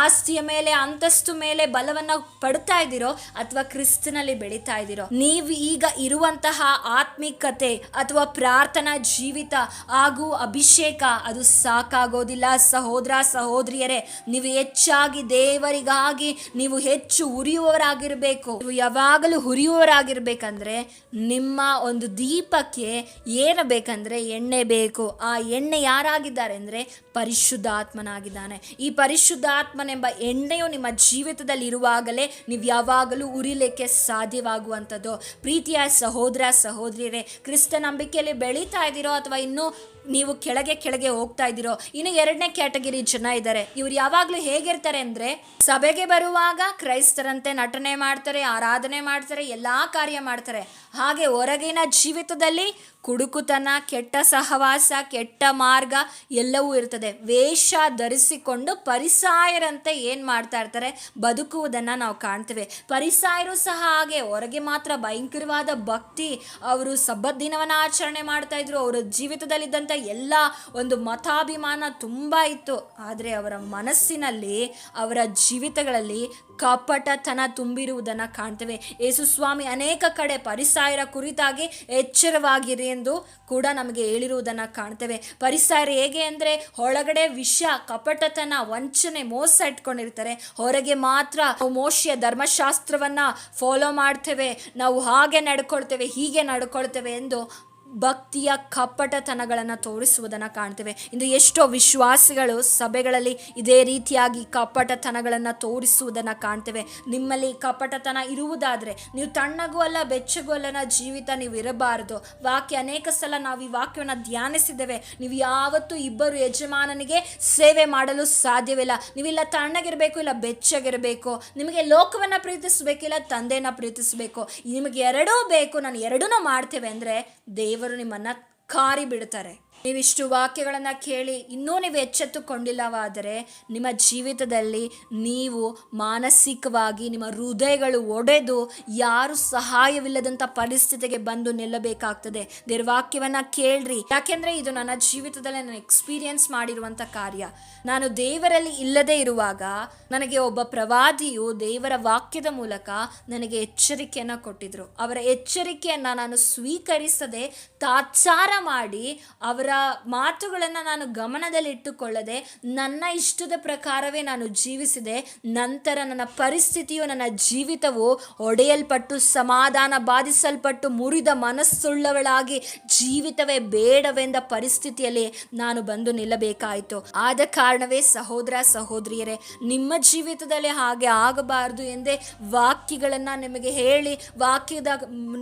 ಆಸ್ತಿಯ ಮೇಲೆ, ಅಂತಸ್ತು ಮೇಲೆ ಬಲವನ್ನು ಪಡ್ತಾ ಇದ್ದೀರೋ ಅಥವಾ ಕ್ರಿಸ್ತನಲ್ಲಿ ಬೆಳೀತಾ ಇದ್ದೀರೋ, ನೀವು ಈಗ ಇರುವಂತಹ ಆತ್ಮಿಕತೆ ಅಥವಾ ಪ್ರಾರ್ಥನಾ ಜೀವಿತ ಹಾಗೂ ಅಭಿಷೇಕ, ಅದು ಸಾಕಾಗೋದಿಲ್ಲ. ಸಹೋದರ, ಸಹೋದರಿಯರೇ, ನೀವು ಹೆಚ್ಚಾಗಿ ದೇವರಿಗಾಗಿ, ನೀವು ಹೆಚ್ಚು ಉರಿಯುವವರಾಗಿರಬೇಕು. ನೀವು ಯಾವಾಗಲೂ ಹುರಿಯುವವರಾಗಿರ್ಬೇಕಂದ್ರೆ, ನಿಮ್ಮ ಒಂದು ದೀಪಕ್ಕೆ ಏನು ಬೇಕಂದ್ರೆ ಎಣ್ಣೆ ಬೇಕು. ಆ ಎಣ್ಣೆ ಯಾರಾಗಿದ್ದಾರೆ ಅಂದರೆ ಪರಿಶುದ್ಧಾತ್ಮನಾಗಿದ್ದಾನೆ. ಈ ಪರಿಶುದ್ಧಾತ್ಮನೆಂಬ ಎಣ್ಣೆಯು ನಿಮ್ಮ ಜೀವಿತದಲ್ಲಿ ಇರುವಾಗಲೇ ನೀವು ಯಾವಾಗಲೂ ಉರಿಲಿಕ್ಕೆ ಸಾಧ್ಯವಾಗುವಂಥದ್ದು. ಪ್ರೀತಿಯ ಸಹೋದರ, ಸಹೋದರಿಯರೇ ಕ್ರಿಸ್ತ ನಂಬಿಕೆಯಲ್ಲಿ ಬೆಳೀತಾ ಇದ್ದೀರೋ ಅಥವಾ ಇನ್ನೂ ನೀವು ಕೆಳಗೆ ಕೆಳಗೆ ಹೋಗ್ತಾ ಇದ್ದೀರೋ, ಇನ್ನು ಎರಡನೇ ಕ್ಯಾಟಗರಿ ಜನ ಇದ್ದಾರೆ. ಇವ್ರು ಯಾವಾಗಲೂ ಹೇಗಿರ್ತಾರೆ ಅಂದರೆ, ಸಭೆಗೆ ಬರುವಾಗ ಕ್ರೈಸ್ತರಂತೆ ನಟನೆ ಮಾಡ್ತಾರೆ, ಆರಾಧನೆ ಮಾಡ್ತಾರೆ, ಎಲ್ಲ ಕಾರ್ಯ ಮಾಡ್ತಾರೆ. ಹಾಗೆ ಹೊರಗಿನ ಜೀವಿತದಲ್ಲಿ ಕುಡುಕುತನ, ಕೆಟ್ಟ ಸಹವಾಸ, ಕೆಟ್ಟ ಮಾರ್ಗ ಎಲ್ಲವೂ ಇರ್ತದೆ. ವೇಷ ಧರಿಸಿಕೊಂಡು ಪರಿಸಾಯರಂತೆ ಏನು ಮಾಡ್ತಾ ಇರ್ತಾರೆ? ಬದುಕುವುದನ್ನು ನಾವು ಕಾಣ್ತೇವೆ. ಪರಿಸಾಯರು ಸಹ ಹಾಗೆ, ಹೊರಗೆ ಮಾತ್ರ ಭಯಂಕರವಾದ ಭಕ್ತಿ. ಅವರು ಸಬ್ಬತ್ ಆಚರಣೆ ಮಾಡ್ತಾ ಇದ್ರು, ಅವರ ಜೀವಿತದಲ್ಲಿದ್ದಂಥ ಎಲ್ಲ ಒಂದು ಮತಾಭಿಮಾನ ತುಂಬ ಇತ್ತು. ಆದರೆ ಅವರ ಮನಸ್ಸಿನಲ್ಲಿ, ಅವರ ಜೀವಿತಗಳಲ್ಲಿ ಕಪಟತನ ತುಂಬಿರುವುದನ್ನು ಕಾಣ್ತೇವೆ. ಯೇಸುಸ್ವಾಮಿ ಅನೇಕ ಕಡೆ ಪರಿಸಾಯರ ಕುರಿತಾಗಿ ಎಚ್ಚರವಾಗಿರಿ ಎಂದು ಕೂಡ ನಮಗೆ ಹೇಳಿರುವುದನ್ನು ಕಾಣ್ತೇವೆ. ಪರಿಸಾಯರು ಹೇಗೆ ಅಂದರೆ, ಒಳಗಡೆ ವಿಷ, ಕಪಟತನ, ವಂಚನೆ, ಮೋಸ ಇಟ್ಕೊಂಡಿರ್ತಾರೆ. ಹೊರಗೆ ಮಾತ್ರ ಮೋಶಿಯ ಧರ್ಮಶಾಸ್ತ್ರವನ್ನ ಫಾಲೋ ಮಾಡ್ತೇವೆ. ನಾವು ಹಾಗೆ ನಡ್ಕೊಳ್ತೇವೆ, ಹೀಗೆ ನಡ್ಕೊಳ್ತೇವೆ ಎಂದು ಭಕ್ತಿಯ ಕಪಟತನಗಳನ್ನು ತೋರಿಸುವುದನ್ನು ಕಾಣ್ತೇವೆ. ಇಂದು ಎಷ್ಟೋ ವಿಶ್ವಾಸಿಗಳು ಸಭೆಗಳಲ್ಲಿ ಇದೇ ರೀತಿಯಾಗಿ ಕಪಟತನಗಳನ್ನು ತೋರಿಸುವುದನ್ನು ಕಾಣ್ತೇವೆ. ನಿಮ್ಮಲ್ಲಿ ಕಪಟತನ ಇರುವುದಾದರೆ ನೀವು ತಣ್ಣಗೂ ಅಲ್ಲ, ಬೆಚ್ಚಗೂ ಅಲ್ಲನ ಜೀವಿತ ನೀವು ಇರಬಾರದು. ವಾಕ್ಯ ಅನೇಕ ಸಲ ನಾವು ಈ ವಾಕ್ಯವನ್ನು ಧ್ಯಾನಿಸಿದ್ದೇವೆ. ನೀವು ಯಾವತ್ತೂ ಇಬ್ಬರು ಯಜಮಾನನಿಗೆ ಸೇವೆ ಮಾಡಲು ಸಾಧ್ಯವಿಲ್ಲ. ನೀವಿಲ್ಲ ತಣ್ಣಗಿರಬೇಕು, ಇಲ್ಲ ಬೆಚ್ಚಗಿರಬೇಕು. ನಿಮಗೆ ಲೋಕವನ್ನು ಪ್ರೀತಿಸಬೇಕು, ಇಲ್ಲ ತಂದೆಯನ್ನು ಪ್ರೀತಿಸಬೇಕು. ನಿಮಗೆ ಎರಡೂ ಬೇಕು. ನಾನು ಎರಡೂ ಮಾಡ್ತೇವೆ ಅಂದರೆ ದೇವರು ನಿಮ್ಮನ್ನು ಕಾರಿ ಬಿಡ್ತಾರೆ ನೀವಿಷ್ಟು ವಾಕ್ಯಗಳನ್ನು ಕೇಳಿ ಇನ್ನೂ ನೀವು ಎಚ್ಚೆತ್ತುಕೊಂಡಿಲ್ಲವಾದರೆ ನಿಮ್ಮ ಜೀವಿತದಲ್ಲಿ ನೀವು ಮಾನಸಿಕವಾಗಿ ನಿಮ್ಮ ಹೃದಯಗಳು ಒಡೆದು ಯಾರು ಸಹಾಯವಿಲ್ಲದಂಥ ಪರಿಸ್ಥಿತಿಗೆ ಬಂದು ನಿಲ್ಲಬೇಕಾಗ್ತದೆ. ದೇವ್ರ ವಾಕ್ಯವನ್ನು ಕೇಳ್ರಿ. ಯಾಕೆಂದರೆ ಇದು ನನ್ನ ಜೀವಿತದಲ್ಲಿ ನಾನು ಎಕ್ಸ್ಪೀರಿಯನ್ಸ್ ಮಾಡಿರುವಂಥ ಕಾರ್ಯ. ನಾನು ದೇವರಲ್ಲಿ ಇಲ್ಲದೆ ಇರುವಾಗ ನನಗೆ ಒಬ್ಬ ಪ್ರವಾದಿಯು ದೇವರ ವಾಕ್ಯದ ಮೂಲಕ ನನಗೆ ಎಚ್ಚರಿಕೆಯನ್ನು ಕೊಟ್ಟಿದ್ರು. ಅವರ ಎಚ್ಚರಿಕೆಯನ್ನು ನಾನು ಸ್ವೀಕರಿಸದೆ ತಾತ್ಸಾರ ಮಾಡಿ ಅವರ ಮಾತುಗಳನ್ನು ನಾನು ಗಮನದಲ್ಲಿಟ್ಟುಕೊಳ್ಳದೆ ನನ್ನ ಇಷ್ಟದ ಪ್ರಕಾರವೇ ನಾನು ಜೀವಿಸಿದೆ, ನಂತರ ನನ್ನ ಪರಿಸ್ಥಿತಿಯು ನನ್ನ ಜೀವಿತವು ಒಡೆಯಲ್ಪಟ್ಟು, ಸಮಾಧಾನ ಬಾಧಿಸಲ್ಪಟ್ಟು, ಮುರಿದ ಮನಸ್ಸುಳ್ಳವಳಾಗಿ ಜೀವಿತವೇ ಬೇಡವೆಂದ ಪರಿಸ್ಥಿತಿಯಲ್ಲಿ ನಾನು ಬಂದು ನಿಲ್ಲಬೇಕಾಯಿತು. ಆದ ಕಾರಣವೇ ಸಹೋದರ ಸಹೋದರಿಯರೇ, ನಿಮ್ಮ ಜೀವಿತದಲ್ಲಿ ಹಾಗೆ ಆಗಬಾರದು ಎಂದೇ ವಾಕ್ಯಗಳನ್ನು ನಿಮಗೆ ಹೇಳಿ, ವಾಕ್ಯದ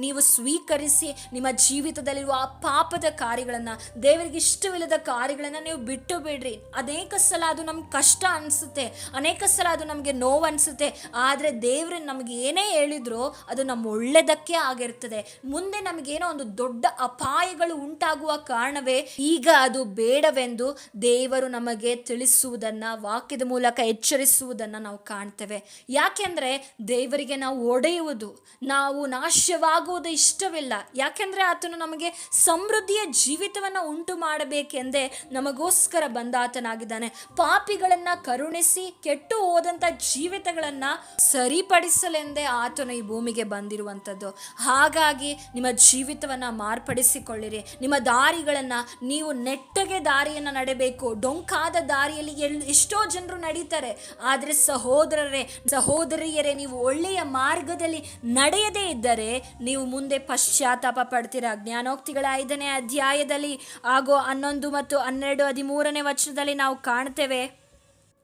ನೀವು ಸ್ವೀಕರಿಸಿ ನಿಮ್ಮ ಜೀವಿತದಲ್ಲಿರುವ ಆ ಪಾಪದ ಕಾರ್ಯಗಳನ್ನು ದೇವರಿಗೆ ಇಷ್ಟವಿಲ್ಲದ ಕಾರ್ಯಗಳನ್ನು ನೀವು ಬಿಟ್ಟು ಬಿಡ್ರಿ. ಅನೇಕ ಸಲ ಅದು ನಮ್ಗೆ ಕಷ್ಟ ಅನಿಸುತ್ತೆ. ಅನೇಕ ಸಲ ಅದು ನಮಗೆ ನೋವು ಅನಿಸುತ್ತೆ ಆದರೆ ದೇವ್ರು ನಮಗೆ ಏನೇ ಹೇಳಿದ್ರು ಅದು ನಮ್ಮ ಒಳ್ಳೆಯದಕ್ಕೆ ಆಗಿರ್ತದೆ. ಮುಂದೆ ನಮಗೇನೋ ಒಂದು ದೊಡ್ಡ ಅಪಾಯಗಳು ಉಂಟಾಗುವ ಕಾರಣವೇ ಈಗ ಅದು ಬೇಡವೆಂದು ದೇವರು ನಮಗೆ ತಿಳಿಸುವುದನ್ನ, ವಾಕ್ಯದ ಮೂಲಕ ಎಚ್ಚರಿಸುವುದನ್ನು ನಾವು ಕಾಣ್ತೇವೆ. ಯಾಕೆಂದ್ರೆ ದೇವರಿಗೆ ನಾವು ಒಡೆಯುವುದು, ನಾವು ನಾಶವಾಗುವುದು ಇಷ್ಟವಿಲ್ಲ. ಯಾಕೆಂದ್ರೆ ಆತನು ನಮಗೆ ಸಮೃದ್ಧಿಯ ಜೀವಿತವನ್ನು ಮಾಡಬೇಕೆಂದೇ ನಮಗೋಸ್ಕರ ಬಂದಾತನಾಗಿದ್ದಾನೆ. ಪಾಪಿಗಳನ್ನ ಕರುಣಿಸಿ ಕೆಟ್ಟು ಹೋದಂಥ ಜೀವಿತಗಳನ್ನ ಸರಿಪಡಿಸಲೆಂದೇ ಆತನು ಈ ಭೂಮಿಗೆ ಬಂದಿರುವಂಥದ್ದು. ಹಾಗಾಗಿ ನಿಮ್ಮ ಜೀವಿತವನ್ನ ಮಾರ್ಪಡಿಸಿಕೊಳ್ಳಿರಿ. ನಿಮ್ಮ ದಾರಿಗಳನ್ನ ನೀವು ನೆಟ್ಟಗೆ ದಾರಿಯನ್ನು ನಡೆಬೇಕು. ಡೊಂಕಾದ ದಾರಿಯಲ್ಲಿ ಎಲ್ ಎಷ್ಟೋ ಜನರು ನಡೀತಾರೆ. ಆದರೆ ಸಹೋದರರೇ, ಸಹೋದರಿಯರೇ, ನೀವು ಒಳ್ಳೆಯ ಮಾರ್ಗದಲ್ಲಿ ನಡೆಯದೇ ಇದ್ದರೆ ನೀವು ಮುಂದೆ ಪಶ್ಚಾತ್ತಾಪ ಪಡ್ತೀರಾ? ಜ್ಞಾನೋಕ್ತಿಗಳ ಐದನೇ ಅಧ್ಯಾಯದಲ್ಲಿ ಹಾಗೂ ಹನ್ನೊಂದು ಮತ್ತು ಹನ್ನೆರಡು ಹದಿಮೂರನೇ ವಚನದಲ್ಲಿ ನಾವು ಕಾಣ್ತೇವೆ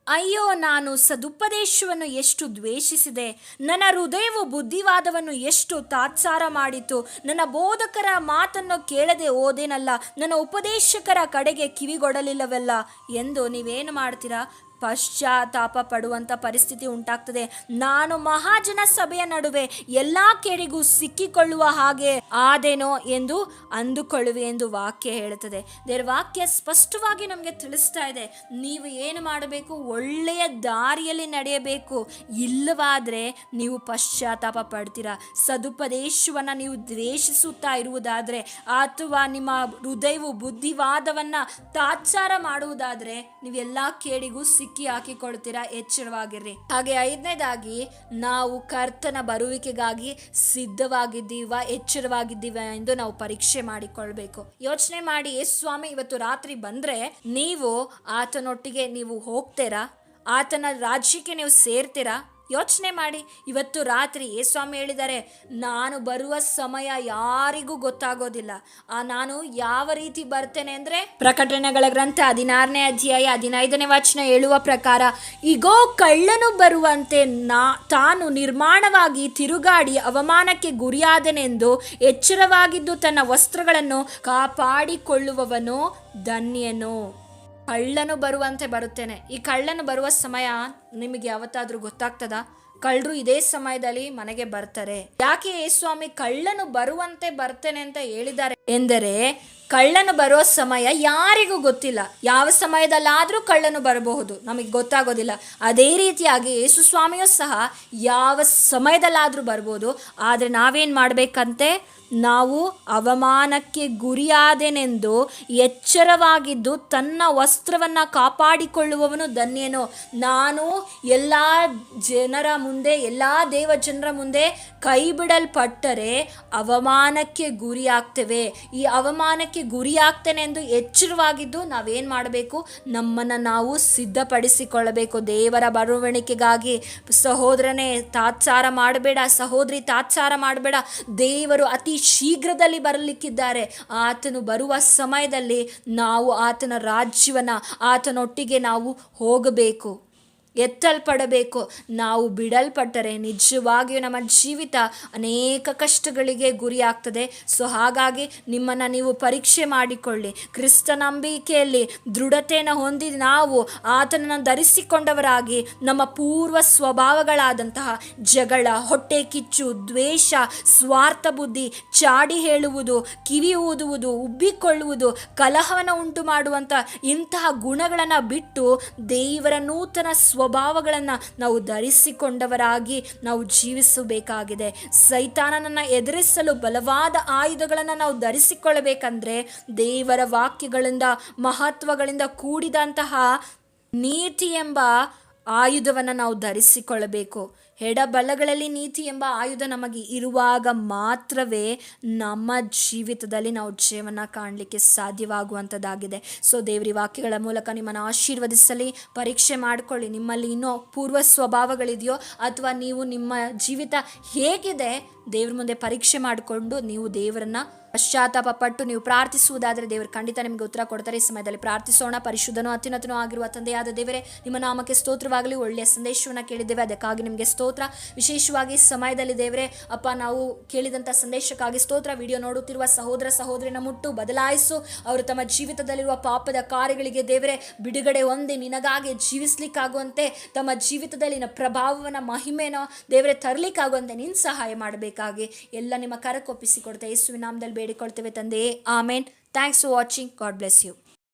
ಅಯ್ಯೋ, ನಾನು ಸದುಪದೇಶವನ್ನು ಎಷ್ಟು ದ್ವೇಷಿಸಿದೆ. ನನ್ನ ಹೃದಯವು ಬುದ್ಧಿವಾದವನ್ನು ಎಷ್ಟು ತಾತ್ಸಾರ ಮಾಡಿತು. ನನ್ನ ಬೋಧಕರ ಮಾತನ್ನು ಕೇಳದೆ ಓದೇನಲ್ಲ ನನ್ನ ಉಪದೇಶಕರ ಕಡೆಗೆ ಕಿವಿಗೊಡಲಿಲ್ಲವಲ್ಲ ಎಂದು ನೀವೇನು ಮಾಡ್ತೀರಾ? ಪಶ್ಚಾತ್ತಾಪ ಪಡುವಂಥ ಪರಿಸ್ಥಿತಿ ಉಂಟಾಗ್ತದೆ. ನಾನು ಮಹಾಜನ ಸಭೆಯ ನಡುವೆ ಎಲ್ಲ ಕೇಳಿಗೂ ಸಿಕ್ಕಿಕೊಳ್ಳುವ ಹಾಗೆ ಆದೇನೋ ಎಂದು ಅಂದುಕೊಳ್ಳುವೆ ಎಂದು ವಾಕ್ಯ ಹೇಳುತ್ತದೆ. ದೇವ್ರ ವಾಕ್ಯ ಸ್ಪಷ್ಟವಾಗಿ ನಮಗೆ ತಿಳಿಸ್ತಾ ಇದೆ. ನೀವು ಏನು ಮಾಡಬೇಕು? ಒಳ್ಳೆಯ ದಾರಿಯಲ್ಲಿ ನಡೆಯಬೇಕು. ಇಲ್ಲವಾದರೆ ನೀವು ಪಶ್ಚಾತ್ತಾಪ ಪಡ್ತೀರಾ ಸದುಪದೇಶವನ್ನು ನೀವು ದ್ವೇಷಿಸುತ್ತಾ ಇರುವುದಾದರೆ ಅಥವಾ ನಿಮ್ಮ ಹೃದಯವು ಬುದ್ಧಿವಾದವನ್ನು ತಾತ್ಸಾರ ಮಾಡುವುದಾದರೆ ನೀವೆಲ್ಲ ಕೇಡಿಗೂ ಸಿಕ್ಕಿ ಹಾಕಿಕೊಳ್ತೀರಾ? ಎಚ್ಚರವಾಗಿರ್ರಿ. ಹಾಗೆ ಐದನೇದಾಗಿ, ನಾವು ಕರ್ತನ ಬರುವಿಕೆಗಾಗಿ ಸಿದ್ಧವಾಗಿದ್ದೀವ, ಎಚ್ಚರವಾಗಿದ್ದೀವ ಎಂದು ನಾವು ಪರೀಕ್ಷೆ ಮಾಡಿಕೊಳ್ಬೇಕು. ಯೋಚನೆ ಮಾಡಿ, "ಏ ಸ್ವಾಮಿ, ಇವತ್ತು ರಾತ್ರಿ ಬಂದ್ರೆ ನೀವು ಆತನೊಟ್ಟಿಗೆ ನೀವು ಹೋಗ್ತೀರಾ? ಆತನ ರಾಜ್ಯಕ್ಕೆ ನೀವು ಸೇರ್ತೀರಾ? ಯೋಚನೆ ಮಾಡಿ, ಇವತ್ತು ರಾತ್ರಿ ಸ್ವಾಮಿ ಹೇಳಿದ್ದಾರೆ, ನಾನು ಬರುವ ಸಮಯ ಯಾರಿಗೂ ಗೊತ್ತಾಗೋದಿಲ್ಲ. ಆ ನಾನು ಯಾವ ರೀತಿ ಬರ್ತೇನೆ ಅಂದರೆ? ಪ್ರಕಟಣೆಗಳ ಗ್ರಂಥ ಹದಿನಾರನೇ ಅಧ್ಯಾಯ ಹದಿನೈದನೇ ವಚನ ಹೇಳುವ ಪ್ರಕಾರ ಈಗೋ ಕಳ್ಳನು ಬರುವಂತೆ ನಾ, ತಾನು ನಿರ್ಮಾಣವಾಗಿ ತಿರುಗಾಡಿ ಅವಮಾನಕ್ಕೆ ಗುರಿಯಾದನೆಂದು ಎಚ್ಚರವಾಗಿದ್ದು ತನ್ನ ವಸ್ತ್ರಗಳನ್ನು ಕಾಪಾಡಿಕೊಳ್ಳುವವನು ಧನ್ಯನು. ಕಳ್ಳನು ಬರುವಂತೆ ಬರುತ್ತೇನೆ. ಈ ಕಳ್ಳನು ಬರುವ ಸಮಯ ನಿಮಗೆ ಯಾವತ್ತಾದ್ರೂ ಗೊತ್ತಾಗ್ತದ? ಕಳ್ಳರು ಇದೇ ಸಮಯದಲ್ಲಿ ಮನೆಗೆ ಬರ್ತಾರೆ. ಯಾಕೆ ಸ್ವಾಮಿ ಕಳ್ಳನು ಬರುವಂತೆ ಬರ್ತೇನೆ ಅಂತ ಹೇಳಿದ್ದಾರೆ? ಎಂದರೆ ಕಳ್ಳನು ಬರೋ ಸಮಯ ಯಾರಿಗೂ ಗೊತ್ತಿಲ್ಲ. ಯಾವ ಸಮಯದಲ್ಲಾದರೂ ಕಳ್ಳನು ಬರಬಹುದು. ನಮಗೆ ಗೊತ್ತಾಗೋದಿಲ್ಲ. ಅದೇ ರೀತಿಯಾಗಿ ಯೇಸು ಸ್ವಾಮಿಯೂ ಸಹ ಯಾವ ಸಮಯದಲ್ಲಾದರೂ ಬರ್ಬೋದು. ಆದರೆ ನಾವೇನು ಮಾಡಬೇಕಂತೆ? ನಾವು ಅವಮಾನಕ್ಕೆ ಗುರಿಯಾದೆನೆಂದು ಎಚ್ಚರವಾಗಿದ್ದು ತನ್ನ ವಸ್ತ್ರವನ್ನು ಕಾಪಾಡಿಕೊಳ್ಳುವವನು ಧನ್ಯನು. ನಾನು ಎಲ್ಲ ಜನರ ಮುಂದೆ, ಎಲ್ಲ ದೇವಜನರ ಮುಂದೆ ಕೈ ಬಿಡಲ್ಪಟ್ಟರೆ ಅವಮಾನಕ್ಕೆ ಗುರಿಯಾಗ್ತೇವೆ. ಈ ಅವಮಾನಕ್ಕೆ ಗುರಿಯಾಗ್ತೇನೆ ಎಂದು ಎಚ್ಚರವಾಗಿದ್ದು ನಾವೇನು ಮಾಡಬೇಕು? ನಮ್ಮನ್ನು ನಾವು ಸಿದ್ಧಪಡಿಸಿಕೊಳ್ಳಬೇಕು. ದೇವರ ಬರವಣಿಗೆಗಾಗಿ ಸಹೋದರನೇ, ತಾತ್ಸಾರ ಮಾಡಬೇಡ. ಸಹೋದರಿ, ತಾತ್ಸಾರ ಮಾಡಬೇಡ. ದೇವರು ಅತಿ ಶೀಘ್ರದಲ್ಲಿ ಬರಲಿಕ್ಕಿದ್ದಾರೆ. ಆತನು ಬರುವ ಸಮಯದಲ್ಲಿ ನಾವು ಆತನ ರಾಜ್ಯವನ್ನು, ಆತನೊಟ್ಟಿಗೆ ನಾವು ಹೋಗಬೇಕು. ಎತ್ತಲ್ಪಡಬೇಕು. ನಾವು ಬಿಡಲ್ಪಟ್ಟರೆ ನಿಜವಾಗಿಯೂ ನಮ್ಮ ಜೀವಿತ ಅನೇಕ ಕಷ್ಟಗಳಿಗೆ ಗುರಿಯಾಗ್ತದೆ. ಸೊ ಹಾಗಾಗಿ ನಿಮ್ಮನ್ನು ನೀವು ಪರೀಕ್ಷೆ ಮಾಡಿಕೊಳ್ಳಿ. ಕ್ರಿಸ್ತ ನಂಬಿಕೆಯಲ್ಲಿ ದೃಢತೆಯನ್ನು ಹೊಂದಿ ನಾವು ಆತನನ್ನು ಧರಿಸಿಕೊಂಡವರಾಗಿ ನಮ್ಮ ಪೂರ್ವ ಸ್ವಭಾವಗಳಾದಂತಹ ಜಗಳ, ಹೊಟ್ಟೆ ಕಿಚ್ಚು, ದ್ವೇಷ, ಸ್ವಾರ್ಥ ಬುದ್ಧಿ, ಚಾಡಿ ಹೇಳುವುದು, ಕಿವಿ ಊದುವುದು, ಉಬ್ಬಿಕೊಳ್ಳುವುದು, ಕಲಹವನ್ನು ಉಂಟು ಮಾಡುವಂಥ ಇಂತಹ ಗುಣಗಳನ್ನು ಬಿಟ್ಟು ದೇವರ ನೂತನ ಸ್ವಭಾವಗಳನ್ನು ನಾವು ಧರಿಸಿಕೊಂಡವರಾಗಿ ನಾವು ಜೀವಿಸಬೇಕಾಗಿದೆ. ಸೈತಾನನನ್ನು ಎದುರಿಸಲು ಬಲವಾದ ಆಯುಧಗಳನ್ನು ನಾವು ಧರಿಸಿಕೊಳ್ಳಬೇಕಂದ್ರೆ ದೇವರ ವಾಕ್ಯಗಳಿಂದ, ಮಹತ್ವಗಳಿಂದ ಕೂಡಿದಂತಹ ನೀತಿ ಎಂಬ ಆಯುಧವನ್ನು ನಾವು ಧರಿಸಿಕೊಳ್ಳಬೇಕು. ಎಡಬಲಗಳಲ್ಲಿ ನೀತಿ ಎಂಬ ಆಯುಧ ನಮಗೆ ಇರುವಾಗ ಮಾತ್ರವೇ ನಮ್ಮ ಜೀವಿತದಲ್ಲಿ ನಾವು ಜೀವನ ಕಾಣಲಿಕ್ಕೆ ಸಾಧ್ಯವಾಗುವಂಥದ್ದಾಗಿದೆ. ಸೊ ದೇವರಿ ವಾಕ್ಯಗಳ ಮೂಲಕ ನಿಮ್ಮನ್ನು ಆಶೀರ್ವದಿಸಲಿ, ಪರೀಕ್ಷೆ ಮಾಡಿಕೊಳ್ಳಿ. ನಿಮ್ಮಲ್ಲಿ ಇನ್ನೂ ಪೂರ್ವ ಸ್ವಭಾವಗಳಿದೆಯೋ ಅಥವಾ ನೀವು ನಿಮ್ಮ ಜೀವಿತ ಹೇಗಿದೆ, ದೇವ್ರ ಮುಂದೆ ಪರೀಕ್ಷೆ ಮಾಡಿಕೊಂಡು ನೀವು ದೇವರನ್ನ ಪಶ್ಚಾತ್ತಾಪ ಪಟ್ಟು ನೀವು ಪ್ರಾರ್ಥಿಸುವುದಾದರೆ ದೇವರು ಖಂಡಿತ ನಿಮಗೆ ಉತ್ತರ ಕೊಡ್ತಾರೆ. ಈ ಸಮಯದಲ್ಲಿ ಪ್ರಾರ್ಥಿಸೋಣ. ಪರಿಶುದ್ಧನೋ ಅತ್ಯುನ್ನತನೂ ಆಗಿರುವ ತಂದೆಯಾದ ದೇವರೇ, ನಿಮ್ಮ ನಾಮಕ್ಕೆ ಸ್ತೋತ್ರವಾಗಲಿ. ಒಳ್ಳೆಯ ಸಂದೇಶವನ್ನು ಕೇಳಿದ್ದೇವೆ. ಅದಕ್ಕಾಗಿ ನಿಮಗೆ ಸ್ತೋತ್ರ. ವಿಶೇಷವಾಗಿ ಸಮಯದಲ್ಲಿ ದೇವರೇ, ಅಪ್ಪ ನಾವು ಕೇಳಿದಂಥ ಸಂದೇಶಕ್ಕಾಗಿ ಸ್ತೋತ್ರ. ವಿಡಿಯೋ ನೋಡುತ್ತಿರುವ ಸಹೋದರ ಸಹೋದರಿನ ಮುಟ್ಟು ಬದಲಾಯಿಸು. ಅವರು ತಮ್ಮ ಜೀವಿತದಲ್ಲಿರುವ ಪಾಪದ ಕಾರ್ಯಗಳಿಗೆ ದೇವರೇ, ಬಿಡುಗಡೆ ಹೊಂದಿ ನಿನಗಾಗಿ ಜೀವಿಸಲಿಕ್ಕಾಗುವಂತೆ, ತಮ್ಮ ಜೀವಿತದಲ್ಲಿನ ಪ್ರಭಾವವನ್ನು, ಮಹಿಮೆನೋ ದೇವರೇ ತರಲಿಕ್ಕಾಗುವಂತೆ ನಿನ್ನ ಸಹಾಯ ಮಾಡಬೇಕಾಗಿ. ಎಲ್ಲ ನಿಮ್ಮ ಕರಕ್ಕೊಪ್ಪಿಸಿಕೊಡ್ತೆ ಯೇಸುವಿನ ನಾಮದಲ್ಲಿ ಬೇಡಿಕೊಳ್ತೇವೆ ತಂದೆಯೇ amen thanks for watching God bless you